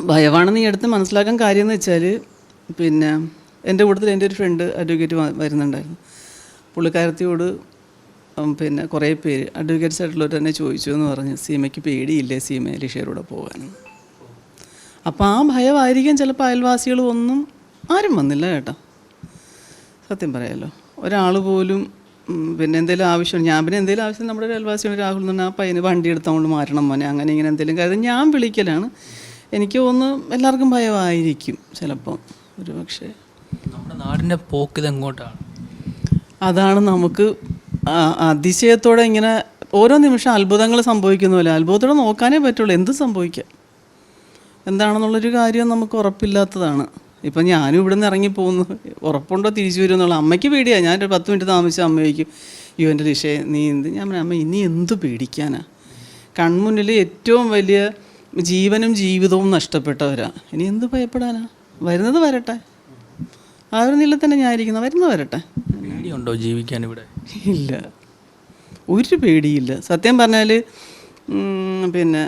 ഭയമാണെന്ന് ഈ അടുത്ത് മനസ്സിലാക്കാൻ കാര്യം എന്ന് വെച്ചാൽ പിന്നെ എന്റെ കൂട്ടത്തിൽ എന്റെ ഒരു ഫ്രണ്ട് അഡ്വക്കേറ്റ് വരുന്നുണ്ടായിരുന്നു. പുള്ളിക്കാരത്തിയോട് പിന്നെ കുറേ പേര് അഡ്വക്കേറ്റ്സ് ആയിട്ടുള്ളവർ തന്നെ ചോദിച്ചു എന്ന് പറഞ്ഞ് സീമയ്ക്ക് പേടിയില്ലേ? സീമ ലിഷയുടെ പോകാനെന്ന് അപ്പോൾ ആ ഭയമായിരിക്കും ചിലപ്പോൾ അയൽവാസികൾ ഒന്നും ആരും വന്നില്ല കേട്ടോ. സത്യം പറയാമല്ലോ ഒരാൾ പോലും പിന്നെ എന്തെങ്കിലും ആവശ്യം ഞാൻ പിന്നെ എന്തെങ്കിലും ആവശ്യം നമ്മുടെ ഒരു അയൽവാസിയോട് രാഹുൽ എന്ന് പറഞ്ഞാൽ ആ പയ്യന് വണ്ടി എടുത്തുകൊണ്ട് മാറ്റണം മോനെ അങ്ങനെ ഇങ്ങനെ എന്തെങ്കിലും കാര്യം. ഞാൻ വിളിക്കലാണ്. എനിക്ക് ഒന്ന് എല്ലാവർക്കും ഭയമായിരിക്കും ചിലപ്പം ഒരു പക്ഷേ. നമ്മുടെ നാടിന്റെ പോക്ക് ഇത് എങ്ങോട്ടാണ്? അതാണ് നമുക്ക് അതിശയത്തോടെ ഇങ്ങനെ ഓരോ നിമിഷം അത്ഭുതങ്ങൾ സംഭവിക്കുന്ന പോലെ അത്ഭുതത്തോടെ നോക്കാനേ പറ്റുള്ളൂ. എന്ത് സംഭവിക്കാം? എന്താണെന്നുള്ളൊരു കാര്യം നമുക്ക് ഉറപ്പില്ലാത്തതാണ്. ഇപ്പം ഞാനും ഇവിടെ നിന്ന് ഇറങ്ങി പോകുന്നു. ഉറപ്പുണ്ടോ തിരിച്ചു വരും എന്നുള്ള അമ്മയ്ക്ക് പേടിയാണ് ഞാനൊരു പത്ത് മിനിറ്റ് താമസിച്ച അമ്മ ചോദിക്കും അയ്യോ എന്റെ ലിഷേ നീ എന്ത് ഞാൻ പറഞ്ഞു, അമ്മ ഇനി എന്ത് പേടിക്കാനാണ് കൺമുന്നിൽ ഏറ്റവും വലിയ ജീവനും ജീവിതവും നഷ്ടപ്പെട്ടവരാണ് ഇനി എന്ത് ഭയപ്പെടാനാ? വരുന്നത് വരട്ടെ. ആ ഒരു നില തന്നെ ഞാൻ ഇരിക്കുന്നത് വരുന്നത് വരട്ടെ. പേടിയുണ്ടോ ജീവിക്കാൻ ഇവിടെ? ഇല്ല. ഒരു പേടിയില്ല. സത്യം പറഞ്ഞാൽ പിന്നെ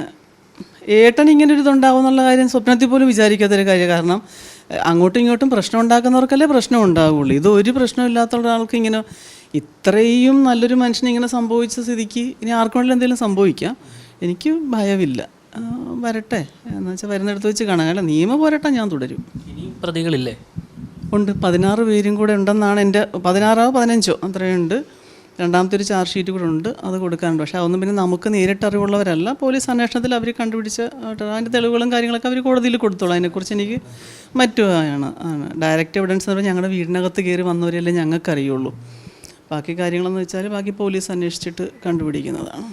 ഏട്ടൻ ഇങ്ങനെ ഒരു ഇതുണ്ടാവും എന്നുള്ള കാര്യം സ്വപ്നത്തിൽ പോലും വിചാരിക്കാത്തൊരു കാര്യം. കാരണം അങ്ങോട്ടും ഇങ്ങോട്ടും പ്രശ്നം ഉണ്ടാക്കുന്നവർക്കല്ലേ പ്രശ്നം ഉണ്ടാവുള്ളൂ. ഇത് ഒരു പ്രശ്നമില്ലാത്ത ഒരാൾക്ക് ഇങ്ങനെ ഇത്രയും നല്ലൊരു മനുഷ്യന് ഇങ്ങനെ സംഭവിച്ച സ്ഥിതിക്ക് ഇനി ആർക്കും എന്തെങ്കിലും സംഭവിക്കാം. എനിക്ക് ഭയമില്ല. വരട്ടെ. എന്ന് വെച്ചാൽ വരുന്നിടത്ത് വെച്ച് കാണാം. കാരണം നിയമം പോരട്ടെ ഞാൻ തുടരും. പ്രതികളില്ലേ? ഉണ്ട്. പതിനാറ് പേരും കൂടെ ഉണ്ടെന്നാണ് എന്റെ പതിനാറോ പതിനഞ്ചോ അത്രയുണ്ട്. രണ്ടാമത്തെ ഒരു ചാർജ് ഷീറ്റ് കൂടെ ഉണ്ട് അത് കൊടുക്കാനുണ്ട്. പക്ഷേ അതൊന്നും പിന്നെ നമുക്ക് നേരിട്ട് അറിവുള്ളവരല്ല. പോലീസ് അന്വേഷണത്തിൽ അവർ കണ്ടുപിടിച്ച അതിന്റെ തെളിവുകളും കാര്യങ്ങളൊക്കെ അവർ കോടതിയിൽ കൊടുത്തോളൂ. അതിനെക്കുറിച്ച് എനിക്ക് മറ്റുമാണ് ആണ്. ഡയറക്റ്റ് എവിഡൻസ് എന്ന് പറഞ്ഞാൽ ഞങ്ങളുടെ വീടിനകത്ത് കയറി വന്നവരെയല്ലേ ഞങ്ങൾക്ക് അറിയുള്ളൂ ബാക്കി കാര്യങ്ങളെന്ന് വെച്ചാൽ ബാക്കി പോലീസ് അന്വേഷിച്ചിട്ട് കണ്ടുപിടിക്കുന്നതാണ്.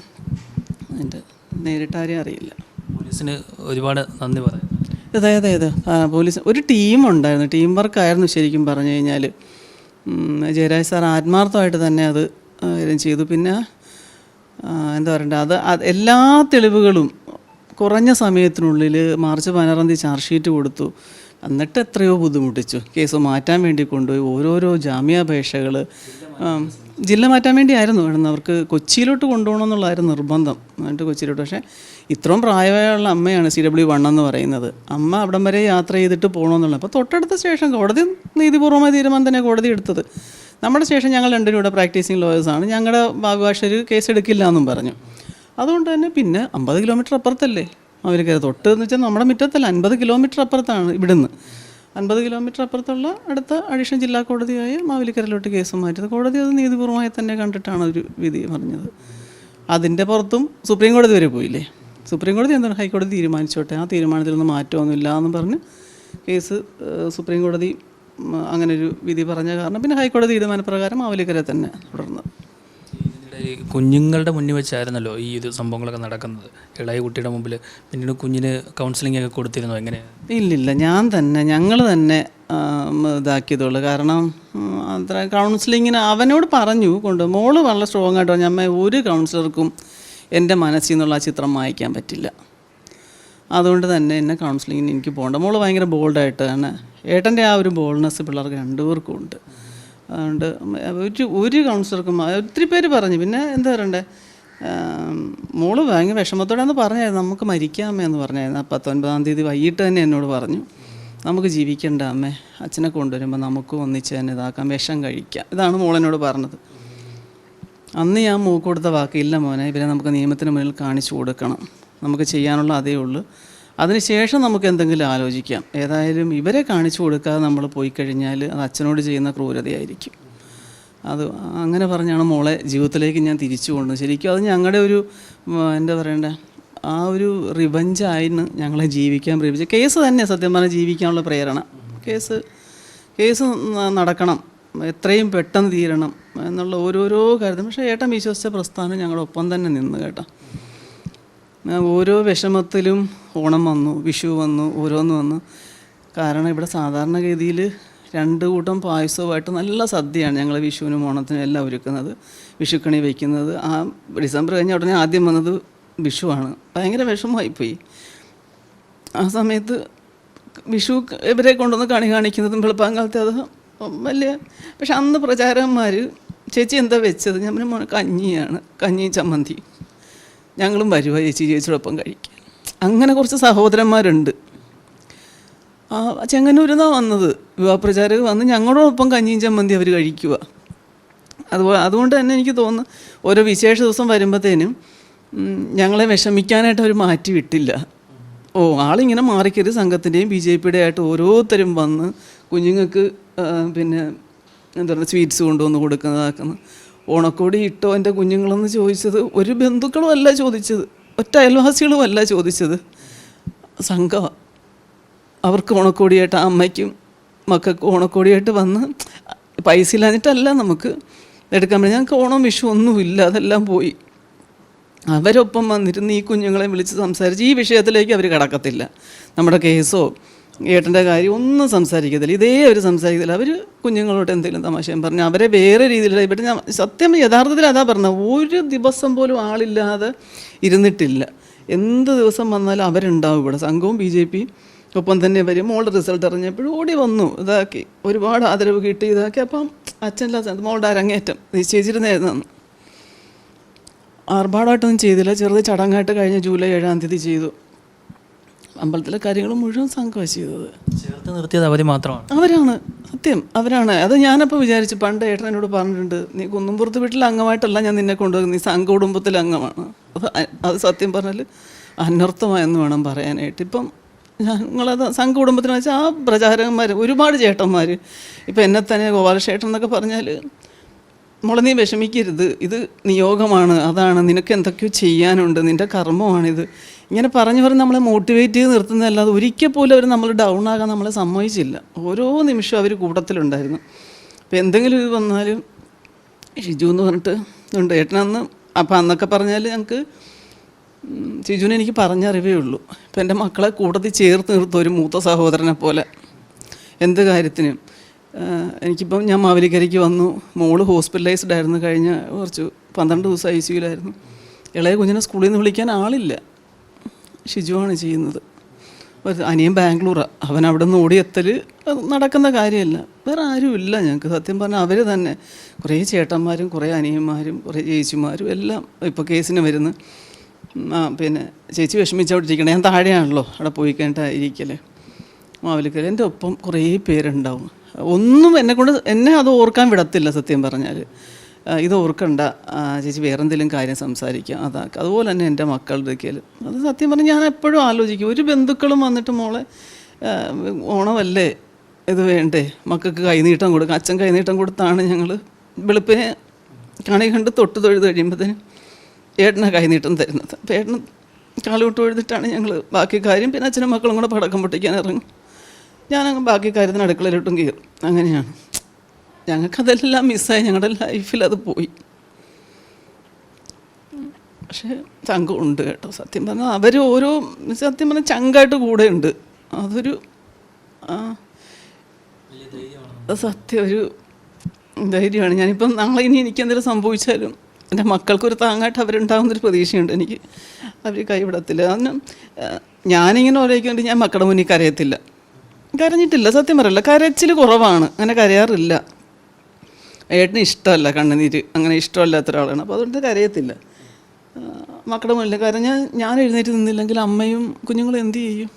അതിന്റെ നേരിട്ട് ആരെയും അറിയില്ല. പോലീസിന് ഒരുപാട് നന്ദി പറയാം അതെ അതെ അതെ. പോലീസ് ഒരു ടീം ഉണ്ടായിരുന്നു ടീം വർക്കായിരുന്നു ശരിക്കും പറഞ്ഞു കഴിഞ്ഞാൽ ജയരാജ് സാർ ആത്മാർത്ഥമായിട്ട് തന്നെ അത് ആ, കൈകാര്യം ചെയ്തു. പിന്നെ എന്താ പറയണ്ടത് അത് എല്ലാ തെളിവുകളും കുറഞ്ഞ സമയത്തിനുള്ളിൽ മാർച്ച് പതിനാറാം തീയതി ചാർജ് ഷീറ്റ് കൊടുത്തു. എന്നിട്ട് എത്രയോ ബുദ്ധിമുട്ടിച്ചു. കേസ് മാറ്റാൻ വേണ്ടി കൊണ്ടുപോയി. ഓരോരോ ജാമ്യാപേക്ഷകൾ ജില്ല മാറ്റാൻ വേണ്ടിയായിരുന്നു. വേണം അവർക്ക് കൊച്ചിയിലോട്ട് കൊണ്ടുപോകണം എന്നുള്ളതായിരുന്നു നിർബന്ധം. എന്നിട്ട് കൊച്ചിയിലോട്ട്. പക്ഷേ ഇത്രയും പ്രായമായുള്ള അമ്മയാണ് സി ഡബ്ല്യു വൺ എന്ന് പറയുന്നത്. അമ്മ അവിടം വരെ യാത്ര ചെയ്തിട്ട് പോകണമെന്നുള്ളത്. അപ്പോൾ തൊട്ടടുത്ത സ്റ്റേഷൻ കോടതി നീതിപൂർവമായ തീരുമാനം തന്നെ കോടതി എടുത്തത്. നമ്മുടെ ശേഷം ഞങ്ങൾ രണ്ടുപേരും ഇവിടെ പ്രാക്ടീസിങ് ലോയേഴ്സാണ് ഞങ്ങളുടെ അഭിഭാഷകർ കേസ് എടുക്കില്ല എന്നും പറഞ്ഞു. അതുകൊണ്ട് തന്നെ പിന്നെ അമ്പത് കിലോമീറ്റർ അപ്പുറത്തല്ലേ? അവർക്ക് തൊട്ട് എന്ന് വെച്ചാൽ നമ്മുടെ മുറ്റത്തല്ല അൻപത് കിലോമീറ്റർ അപ്പുറത്താണ് ഇവിടുന്ന്. അൻപത് കിലോമീറ്റർ അപ്പുറത്തുള്ള അടുത്ത അഡീഷണൽ ജില്ലാ കോടതിയായ മാവേലിക്കരയിലോട്ട് കേസ് മാറ്റിയത്. കോടതി അത് നീതിപൂർവമായി തന്നെ കണ്ടിട്ടാണ് ഒരു വിധി പറഞ്ഞത്. അതിന്റെ പുറത്തും സുപ്രീം കോടതി വരെ പോയില്ലേ? സുപ്രീം കോടതി എന്താണ് ഹൈക്കോടതി തീരുമാനിച്ചോട്ടെ? ആ തീരുമാനത്തിൽ നിന്ന് മാറ്റമൊന്നുമില്ല എന്ന് പറഞ്ഞ് കേസ് സുപ്രീം കോടതി അങ്ങനൊരു വിധി പറഞ്ഞ കാരണം പിന്നെ ഹൈക്കോടതി തീരുമാനപ്രകാരം മാവേലിക്കര തന്നെ ഈ കുഞ്ഞുങ്ങളുടെ മുന്നിൽ വെച്ചായിരുന്നല്ലോ ഈ ഇത് സംഭവങ്ങളൊക്കെ നടക്കുന്നത്. ഇളയ കുട്ടിയുടെ മുമ്പിൽ പിന്നീട് കുഞ്ഞിന് കൗൺസിലിംഗ് ഒക്കെ കൊടുത്തിരുന്നു? എങ്ങനെ? ഇല്ലില്ല ഞാൻ തന്നെ ഞങ്ങൾ തന്നെ ഇതാക്കിയതുള്ളൂ. കാരണം അത്ര കൗൺസിലിങ്ങിന് അവനോട് പറഞ്ഞു കൊണ്ട് മോൾ വളരെ സ്ട്രോങ് ആയിട്ട് പറഞ്ഞു അമ്മ ഒരു കൗൺസിലർക്കും എന്റെ മനസ്സിൽ നിന്നുള്ള ആ ചിത്രം വായിക്കാൻ പറ്റില്ല. അതുകൊണ്ട് തന്നെ എന്നെ കൗൺസിലിങ്ങിന് എനിക്ക് പോകണ്ട. മോൾ ഭയങ്കര ബോൾഡായിട്ടാണ് ഏട്ടന്റെ ആ ഒരു ബോൾഡ്നെസ് പിള്ളേർക്ക് രണ്ടുപേർക്കും ഉണ്ട്. അതുകൊണ്ട് ഒരു ഒരു കൗൺസിലർക്കും ഒത്തിരി പേര് പറഞ്ഞു. പിന്നെ എന്താ പറയണ്ടേ? മോൾ ഭയങ്കര വിഷമത്തോടെ എന്ന് പറഞ്ഞായിരുന്നു. നമുക്ക് മരിക്കാമേ എന്ന് പറഞ്ഞായിരുന്നു. പത്തൊൻപതാം തീയതി വൈകിട്ട് തന്നെ എന്നോട് പറഞ്ഞു. നമുക്ക് ജീവിക്കണ്ട അമ്മേ. അച്ഛനെ കൊണ്ടുവരുമ്പോൾ നമുക്ക് ഒന്നിച്ച് തന്നെ ഇതാക്കാം. വിഷം കഴിക്കാം. ഇതാണ് മോളെന്നോട് പറഞ്ഞത്. അന്ന് ഞാൻ മൂക്ക് കൊടുത്ത വാക്ക് ഇല്ല മോനെ. ഇവരെ നമുക്ക് നിയമത്തിന് മുന്നിൽ കാണിച്ചു കൊടുക്കണം. നമുക്ക് ചെയ്യാനുള്ള അതേ ഉള്ളൂ. അതിനുശേഷം നമുക്ക് എന്തെങ്കിലും ആലോചിക്കാം. ഏതായാലും ഇവരെ കാണിച്ചു കൊടുക്കാതെ നമ്മൾ പോയി കഴിഞ്ഞാൽ അത് അച്ഛനോട് ചെയ്യുന്ന ക്രൂരതയായിരിക്കും. അത് അങ്ങനെ പറഞ്ഞാണ് മോളെ ജീവിതത്തിലേക്ക് ഞാൻ തിരിച്ചു കൊണ്ടു ശരിക്കും അത് ഞങ്ങളുടെ ഒരു എന്താ പറയണ്ടേ ആ ഒരു റിവഞ്ചായിരുന്നു ഞങ്ങളെ ജീവിക്കാൻ പ്രേരിപ്പിച്ച കേസ് തന്നെ സത്യം പറഞ്ഞാൽ ജീവിക്കാനുള്ള പ്രേരണ. കേസ് കേസ് നടക്കണം. എത്രയും പെട്ടെന്ന് തീരണം എന്നുള്ള ഓരോരോ കാര്യത്തിൽ. പക്ഷേ ഏട്ടൻ വിശ്വസിച്ച പ്രസ്ഥാനം ഞങ്ങളുടെ ഒപ്പം തന്നെ നിന്ന് കേട്ടോ. ഓരോ വിഷമത്തിലും ഓണം വന്നു വിഷു വന്നു ഓരോന്ന് വന്നു. കാരണം ഇവിടെ സാധാരണഗതിയിൽ രണ്ട് കൂട്ടം പായസവുമായിട്ട് നല്ല സദ്യയാണ് ഞങ്ങൾ വിഷുവിനും ഓണത്തിനും എല്ലാം ഒരുക്കുന്നത്. വിഷുക്കണി വയ്ക്കുന്നത്. ആ ഡിസംബർ കഴിഞ്ഞ ഉടനെ ആദ്യം വന്നത് വിഷുവാണ്. ഭയങ്കര വിഷമമായിപ്പോയി. ആ സമയത്ത് വിഷു ഇവരെ കൊണ്ടുവന്ന് കണി കാണിക്കുന്നതും വെളുപ്പാങ്കാലത്തെ അത് വലിയ പക്ഷെ അന്ന് പ്രചാരന്മാർ ചേച്ചി എന്താ വെച്ചത്? ഞാൻ പറഞ്ഞ കഞ്ഞിയാണ്. കഞ്ഞി ചമ്മന്തി ഞങ്ങളും വരുവ ചേച്ചി ചേച്ചിയോടൊപ്പം കഴിക്കാൻ. അങ്ങനെ കുറച്ച് സഹോദരന്മാരുണ്ട്. ആ ചെങ്ങന്നൂരിന്നാണ് വന്നത്. വിവാഹപ്രചാരകർ വന്ന് ഞങ്ങളോടൊപ്പം കഞ്ഞിയും ചമ്മന്തി അവർ കഴിക്കുക അതുപോലെ അതുകൊണ്ട് തന്നെ എനിക്ക് തോന്നുന്നു ഓരോ വിശേഷ ദിവസം വരുമ്പോഴത്തേനും ഞങ്ങളെ വിഷമിക്കാനായിട്ട് അവർ മാറ്റി വിട്ടില്ല. ഓ ആളിങ്ങനെ മാറിക്കരുത് സംഘത്തിന്റെയും ബി ജെ പിയുടെ ആയിട്ട് ഓരോരുത്തരും വന്ന് കുഞ്ഞുങ്ങൾക്ക് പിന്നെ എന്താ പറയുക സ്വീറ്റ്സ് കൊണ്ടുവന്ന് കൊടുക്കുന്നതാക്കുന്നു. ഓണക്കോടി ഇട്ടോ എന്റെ കുഞ്ഞുങ്ങളെന്ന് ചോദിച്ചത് ഒരു ബന്ധുക്കളും അല്ല ചോദിച്ചത് ഒറ്റ അയൽവാസികളും അല്ല ചോദിച്ചത്. സംഘമാണ് അവർക്ക് ഓണക്കോടിയായിട്ട് ആ അമ്മയ്ക്കും മക്കൾക്ക് ഓണക്കോടിയായിട്ട് വന്ന് പൈസ ഇല്ലാഞ്ഞിട്ടല്ല നമുക്ക് എടുക്കാൻ പറ്റും ഞങ്ങൾക്ക് ഓണം വിഷു ഒന്നുമില്ല അതെല്ലാം പോയി. അവരൊപ്പം വന്നിരുന്ന് ഈ കുഞ്ഞുങ്ങളെ വിളിച്ച് സംസാരിച്ച് ഈ വിഷയത്തിലേക്ക് അവർ കടക്കത്തില്ല. നമ്മുടെ കേസോ ഏട്ടന്റെ കാര്യം ഒന്നും സംസാരിക്കത്തില്ല. ഇതേ അവർ സംസാരിക്കത്തില്ല. അവർ കുഞ്ഞുങ്ങളോട് എന്തെങ്കിലും തമാശയും പറഞ്ഞു അവരെ വേറെ രീതിയിലുള്ള ഇവിടെ ഞാൻ സത്യം യഥാർത്ഥത്തിൽ അതാ പറഞ്ഞത്. ഒരു ദിവസം പോലും ആളില്ലാതെ ഇരുന്നിട്ടില്ല. എന്ത് ദിവസം വന്നാലും അവരുണ്ടാവും ഇവിടെ. സംഘവും ബി ജെ പി ഒപ്പം തന്നെ വരും. മോളുടെ റിസൾട്ട് അറിഞ്ഞപ്പോഴും ഓടി വന്നു. ഇതാക്കി. ഒരുപാട് ആദരവ് കിട്ടി ഇതാക്കി. അപ്പം അച്ഛന്റെ സമയത്ത് മോളുടെ അരങ്ങേറ്റം. നിശ്ചയിച്ചിരുന്നായിരുന്നു ആർഭാടമായിട്ടൊന്നും ചെയ്തില്ല. ചെറുത് ചടങ്ങായിട്ട് കഴിഞ്ഞ ജൂലൈ ഏഴാം തീയതി ചെയ്തു. അമ്പലത്തിലെ കാര്യങ്ങൾ മുഴുവൻ സംഘമാണ് ചെയ്തത്. ചേർത്ത് നിർത്തിയത് അവർ മാത്രമാണ്. അവരാണ്. സത്യം. അവരാണ്. അത് ഞാനപ്പോൾ വിചാരിച്ചു പണ്ട് ഏട്ടൻ എന്നോട് പറഞ്ഞിട്ടുണ്ട് നീ കുന്നുംപുറത്ത് വീട്ടിലെ അംഗമായിട്ടല്ല ഞാൻ നിന്നെ കൊണ്ടുപോകുന്നത് നീ സംഘ കുടുംബത്തിലെ അംഗമാണ്. അത് അത് സത്യം പറഞ്ഞാൽ അനർത്ഥമായെന്ന് വേണം പറയാനായിട്ട്. ഇപ്പം ഞങ്ങളത് സംഘ കുടുംബത്തിന് വെച്ചാൽ ആ പ്രചാരകന്മാർ ഒരുപാട് ചേട്ടന്മാർ. ഇപ്പം എന്നെ തന്നെ ഗോപാലശേട്ടൻ എന്നൊക്കെ പറഞ്ഞാൽ മോളെ നീ വിഷമിക്കരുത്. ഇത് നിയോഗമാണ്. അതാണ്. നിനക്ക് എന്തൊക്കെയോ ചെയ്യാനുണ്ട്. നിന്റെ കർമ്മമാണിത്. ഇങ്ങനെ പറഞ്ഞു പറഞ്ഞ് നമ്മളെ മോട്ടിവേറ്റ് ചെയ്ത് നിർത്തുന്നതല്ലാതെ ഒരിക്കൽ പോലും അവർ നമ്മൾ ഡൗൺ ആകാൻ നമ്മളെ സമ്മതിച്ചില്ല. ഓരോ നിമിഷവും അവർ കൂട്ടത്തിലുണ്ടായിരുന്നു. അപ്പോൾ എന്തെങ്കിലും ഇത് വന്നാലും ഷിജു എന്ന് പറഞ്ഞിട്ട് ഉണ്ട് ഏട്ടനന്ന് അപ്പം അന്നൊക്കെ പറഞ്ഞാൽ ഞങ്ങൾക്ക് ഷിജുവിനെ എനിക്ക് പറഞ്ഞറിവേ ഉള്ളൂ. ഇപ്പം എന്റെ മക്കളെ കൂട്ടത്തിൽ ചേർത്ത് നിർത്തും ഒരു മൂത്ത സഹോദരനെ പോലെ. എന്ത് കാര്യത്തിനും. എനിക്കിപ്പം ഞാൻ മാവലിക്കരയ്ക്ക് വന്നു. മോൾ ഹോസ്പിറ്റലൈസ്ഡ് ആയിരുന്നു കഴിഞ്ഞ കുറച്ച് പന്ത്രണ്ട് ദിവസം ഐ സിയുലായിരുന്നു ഇളയ കുഞ്ഞിനെ സ്കൂളിൽ നിന്ന് വിളിക്കാൻ ആളില്ല. ഷിജുവാണ് ചെയ്യുന്നത്. അനിയൻ ബാംഗ്ലൂറാണ് അവൻ അവിടെ നിന്ന് ഓടിയെത്തൽ നടക്കുന്ന കാര്യമല്ല. വേറെ ആരുമില്ല ഞങ്ങൾക്ക് സത്യം പറഞ്ഞാൽ അവർ തന്നെ. കുറേ ചേട്ടന്മാരും കുറേ അനിയന്മാരും കുറേ ചേച്ചിമാരും എല്ലാം ഇപ്പോൾ കേസിന് വരുന്നു. ആ പിന്നെ ചേച്ചി വിഷമിച്ചോണ്ടിരിക്കണം ഞാൻ താഴെയാണല്ലോ അവിടെ പോയി കഴിഞ്ഞിട്ടായിരിക്കലേ മാവലിക്കൽ എന്റെ ഒപ്പം കുറേ പേരുണ്ടാവും. ഒന്നും എന്നെ കൊണ്ട് എന്നെ അത് ഓർക്കാൻ വിടത്തില്ല സത്യം പറഞ്ഞാൽ ഇത് ഓർക്കണ്ട. ചേച്ചി വേറെന്തെങ്കിലും കാര്യം സംസാരിക്കാം. അതാക്കുക അതുപോലെ തന്നെ എന്റെ മക്കളുടെ ഒരിക്കലും അത് സത്യം പറഞ്ഞാൽ ഞാൻ എപ്പോഴും ആലോചിക്കും. ഒരു ബന്ധുക്കളും വന്നിട്ട് മോളെ ഓണമല്ലേ? ഇത് വേണ്ടേ? മക്കൾക്ക് കൈനീട്ടം കൊടുക്കുക അച്ഛൻ കൈനീട്ടം കൊടുത്താണ് ഞങ്ങൾ വെളുപ്പിനെ കണി കണ്ട് തൊട്ട് തൊഴുത് കഴിയുമ്പോഴത്തേനും ഏട്ടനെ കൈനീട്ടം തരുന്നത്. അപ്പോൾ ഏട്ടന് കാലുവിട്ട് തൊഴുതിട്ടാണ് ഞങ്ങൾ ബാക്കി കാര്യം. പിന്നെ അച്ഛനും മക്കളും കൂടെ പടക്കം പൊട്ടിക്കാൻ ഇറങ്ങും. ഞാനങ്ങ് ബാക്കി കാര്യത്തിന് അടുക്കളയിലോട്ടും കയറും. അങ്ങനെയാണ്. ഞങ്ങൾക്കതെല്ലാം മിസ്സായി. ഞങ്ങളുടെ ലൈഫിൽ അത് പോയി. പക്ഷേ ചങ്കുണ്ട് കേട്ടോ. സത്യം പറഞ്ഞാൽ അവർ ഓരോ സത്യം പറഞ്ഞാൽ ചങ്കായിട്ട് കൂടെ ഉണ്ട്. അതൊരു സത്യം ഒരു ധൈര്യമാണ്. ഞാനിപ്പം നാളെ ഇനി എനിക്ക് എന്തെങ്കിലും സംഭവിച്ചാലും എന്റെ മക്കൾക്കൊരു താങ്ങായിട്ട് അവരുണ്ടാകുന്നൊരു പ്രതീക്ഷയുണ്ട് എനിക്ക്. അവർ കൈവിടത്തില്ല. അതിന് ഞാനിങ്ങനെ ഞാനിങ്ങനെ വേണ്ടി ഞാൻ മക്കളുടെ മുന്നിൽ കരയത്തില്ല. കരഞ്ഞിട്ടില്ല. സത്യം പറയല്ല. കരച്ചിൽ കുറവാണ്. അങ്ങനെ കരയാറില്ല. ഏട്ടന് ഇഷ്ടമല്ല കണ്ണുനീര്. അങ്ങനെ ഇഷ്ടമല്ലാത്ത ഒരാളാണ്. അപ്പോൾ അതുകൊണ്ട് കരയത്തില്ല. മക്കളുടെ മുന്നിൽ കാരണം ഞാൻ ഞാൻ എഴുന്നേറ്റ് നിന്നില്ലെങ്കിൽ അമ്മയും കുഞ്ഞുങ്ങളും എന്ത് ചെയ്യും?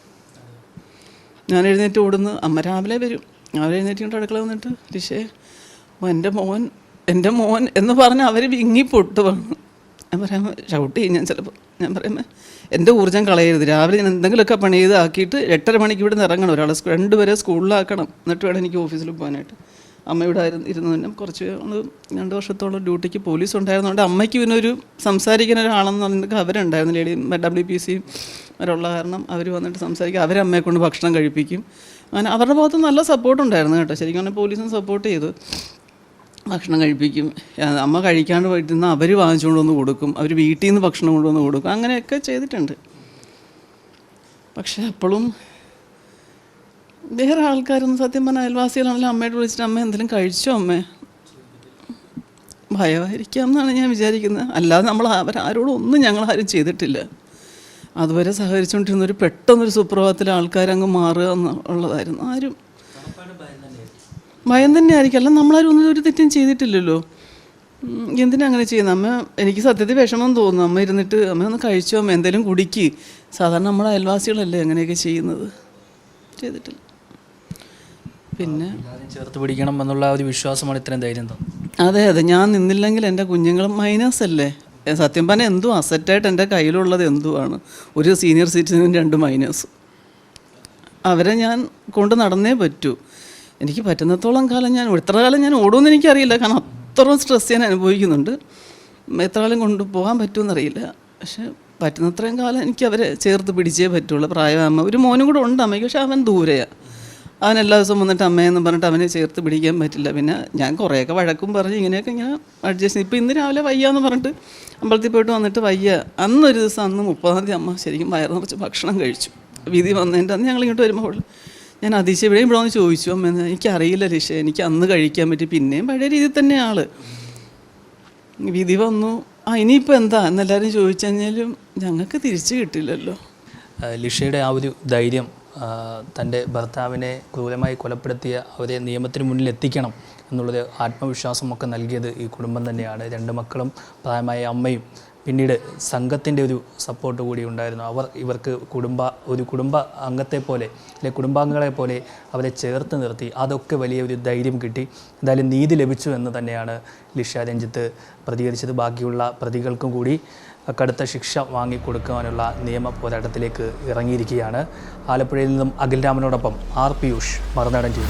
ഞാൻ എഴുന്നേറ്റ് ഓടുന്നു. അമ്മ രാവിലെ വരും. അവർ എഴുന്നേറ്റ് അടുക്കള വന്നിട്ട് രിഷേ എന്റെ മോൻ എന്റെ മോൻ എന്ന് പറഞ്ഞ് അവർ വിങ്ങി പൊട്ട് വന്നു. ഞാൻ പറയാം ഷൗട്ട് ചെയ്യും ഞാൻ ചിലപ്പോൾ. ഞാൻ പറയുമ്പോൾ എന്റെ ഊർജം കളയരുത്. രാവിലെ ഞാൻ എന്തെങ്കിലുമൊക്കെ പണി ചെയ്ത് ആക്കിയിട്ട് എട്ടര മണിക്ക് ഇവിടെ നിന്ന് ഇറങ്ങണം. ഒരാളെ രണ്ടുപേരെ സ്കൂളിലാക്കണം. എന്നിട്ട് വേണം എനിക്ക് ഓഫീസിൽ പോകാനായിട്ട്. അമ്മ ഇവിടെ ഇരുന്നു. തന്നെ കുറച്ച് രണ്ട് വർഷത്തോളം ഡ്യൂട്ടിക്ക് പോലീസ് ഉണ്ടായിരുന്നതുകൊണ്ട് അമ്മയ്ക്ക് പിന്നെ ഒരു സംസാരിക്കുന്ന ഒരാളെന്ന് പറഞ്ഞിട്ട് അവരുണ്ടായിരുന്നു. ലേഡി ഡബ്ല്യു പി സി അവരുള്ള കാരണം അവർ വന്നിട്ട് സംസാരിക്കും. അവരമ്മയെ കൊണ്ട് ഭക്ഷണം കഴിപ്പിക്കും. അങ്ങനെ അവരുടെ ഭാഗത്ത് നല്ല സപ്പോർട്ട് ഉണ്ടായിരുന്നു കേട്ടോ. ശരിക്കും പറഞ്ഞാൽ പോലീസും സപ്പോർട്ട് ചെയ്തു. ഭക്ഷണം കഴിപ്പിക്കും. അമ്മ കഴിക്കാണ്ട് പറ്റുന്ന അവർ വാങ്ങിച്ചുകൊണ്ട് വന്ന് കൊടുക്കും. അവർ വീട്ടിൽ നിന്ന് ഭക്ഷണം കൊണ്ടുവന്ന് കൊടുക്കും. അങ്ങനെയൊക്കെ ചെയ്തിട്ടുണ്ട്. പക്ഷേ അപ്പോഴും വേറെ ആൾക്കാരൊന്നും സത്യം പറഞ്ഞാൽ അയൽവാസികളാണെങ്കിലും അമ്മയോട് വിളിച്ചിട്ട് അമ്മ എന്തെങ്കിലും കഴിച്ചോ അമ്മേ? ഭയമായിരിക്കാം എന്നാണ് ഞാൻ വിചാരിക്കുന്നത് അല്ലാതെ നമ്മൾ അവരാരോടും ഒന്നും ഞങ്ങൾ ആരും ചെയ്തിട്ടില്ല. അതുവരെ സഹകരിച്ചുകൊണ്ടിരുന്ന ഒരു പെട്ടെന്നൊരു സുപ്രഭാതത്തിൽ ആൾക്കാരങ്ങ് മാറുക എന്നുള്ളതായിരുന്നു ആരും ഭയം തന്നെ ആയിരിക്കും അല്ല നമ്മളാരും ഒന്നും ഒരു തെറ്റും ചെയ്തിട്ടില്ലല്ലോ. എന്തിനാ അങ്ങനെ ചെയ്യുന്നത് അമ്മ എനിക്ക് സത്യത്തിൽ വിഷമം തോന്നുന്നു. അമ്മ ഇരുന്നിട്ട് അമ്മ ഒന്ന് കഴിച്ചോ? അമ്മ എന്തെങ്കിലും കുടിക്ക്. സാധാരണ നമ്മുടെ അയൽവാസികളല്ലേ അങ്ങനെയൊക്കെ ചെയ്യുന്നത്. ചെയ്തിട്ടില്ല. പിന്നെ ചേർത്ത് പിടിക്കണം എന്നുള്ള ഒരു വിശ്വാസമാണ് ഇത്രയും ധൈര്യം അതെ അതെ. ഞാൻ നിന്നില്ലെങ്കിൽ എന്റെ കുഞ്ഞുങ്ങൾ മൈനസ് അല്ലേ? സത്യം പറഞ്ഞാൽ എന്തും അസറ്റായിട്ട് എന്റെ കയ്യിലുള്ളത് എന്തുമാണ് ഒരു സീനിയർ സിറ്റിസനും രണ്ട് മൈനസ് അവരെ ഞാൻ കൊണ്ട് നടന്നേ പറ്റൂ. എനിക്ക് പറ്റുന്നത്തോളം കാലം ഞാൻ എത്ര കാലം ഞാൻ ഓടുമെന്ന് എനിക്കറിയില്ല. കാരണം അത്രയും സ്ട്രെസ് ഞാൻ അനുഭവിക്കുന്നുണ്ട്. എത്ര കാലം കൊണ്ടുപോകാൻ പറ്റുമെന്നറിയില്ല. പക്ഷെ പറ്റുന്നത്രയും കാലം എനിക്ക് അവരെ ചേർത്ത് പിടിച്ചേ പറ്റുള്ളൂ. പ്രായമാകുമ്പോൾ. ഒരു മോനും കൂടെ ഉണ്ട് അമ്മയ്ക്ക്. പക്ഷെ അവൻ ദൂരെയാണ് അവൻ എല്ലാ ദിവസവും വന്നിട്ട് അമ്മയെന്ന് പറഞ്ഞിട്ട് അവനെ ചേർത്ത് പിടിക്കാൻ പറ്റില്ല. പിന്നെ ഞാൻ കുറേയൊക്കെ വഴക്കും പറഞ്ഞ് ഇങ്ങനെയൊക്കെ ഇങ്ങനെ അഡ്ജസ്റ്റ് ഇപ്പോൾ ഇന്ന് രാവിലെ വയ്യാന്ന് പറഞ്ഞിട്ട് അമ്പലത്തിൽ പോയിട്ട് വന്നിട്ട് വയ്യ. അന്നൊരു ദിവസം അന്ന് മുപ്പതാം തീയതി അമ്മ ശരിക്കും വയറ് നിറച്ച് ഭക്ഷണം കഴിച്ചു. വിധി വന്നതിന്റെ അന്ന് ഞങ്ങൾ ഇങ്ങോട്ട് വരുമ്പോൾ ഞാൻ അതിശയം ഇവിടെ വന്ന് ചോദിച്ചു. അമ്മ എനിക്കറിയില്ല രക്ഷ എനിക്ക് അന്ന് കഴിക്കാൻ പറ്റി. പിന്നെയും പഴയ രീതിയിൽ തന്നെ ആൾ. വിധി വന്നു. ആ ഇനിയിപ്പോൾ എന്താ? എന്നെല്ലാവരും ചോദിച്ചു കഴിഞ്ഞാലും ഞങ്ങൾക്ക് തിരിച്ചു കിട്ടില്ലല്ലോ. ലിഷയുടെ ആ ഒരു ധൈര്യം തന്റെ ഭർത്താവിനെ ക്രൂരമായി കൊലപ്പെടുത്തിയ അവരെ നിയമത്തിന് മുന്നിൽ എത്തിക്കണം എന്നുള്ളൊരു ആത്മവിശ്വാസമൊക്കെ നൽകിയത് ഈ കുടുംബം തന്നെയാണ്. രണ്ട് മക്കളും പ്രായമായ അമ്മയും. പിന്നീട് സംഘത്തിന്റെ ഒരു സപ്പോർട്ട് കൂടി ഉണ്ടായിരുന്നു. അവർ ഇവർക്ക് കുടുംബ ഒരു കുടുംബ അംഗത്തെ പോലെ അല്ലെ കുടുംബാംഗങ്ങളെ പോലെ അവരെ ചേർത്ത് നിർത്തി. അതൊക്കെ വലിയ ഒരു ധൈര്യം കിട്ടി. എന്തായാലും നീതി ലഭിച്ചു എന്ന് തന്നെയാണ് ലിഷ രഞ്ജിത്ത് പ്രതികരിച്ചത്. ബാക്കിയുള്ള പ്രതികൾക്കും കൂടി കടുത്ത ശിക്ഷ വാങ്ങിക്കൊടുക്കാനുള്ള നിയമ പോരാട്ടത്തിലേക്ക് ഇറങ്ങിയിരിക്കുകയാണ്. ആലപ്പുഴയിൽ നിന്നും അഖിൽ രാമനോടൊപ്പം ആർ പിയൂഷ് മറുനാടൻ വി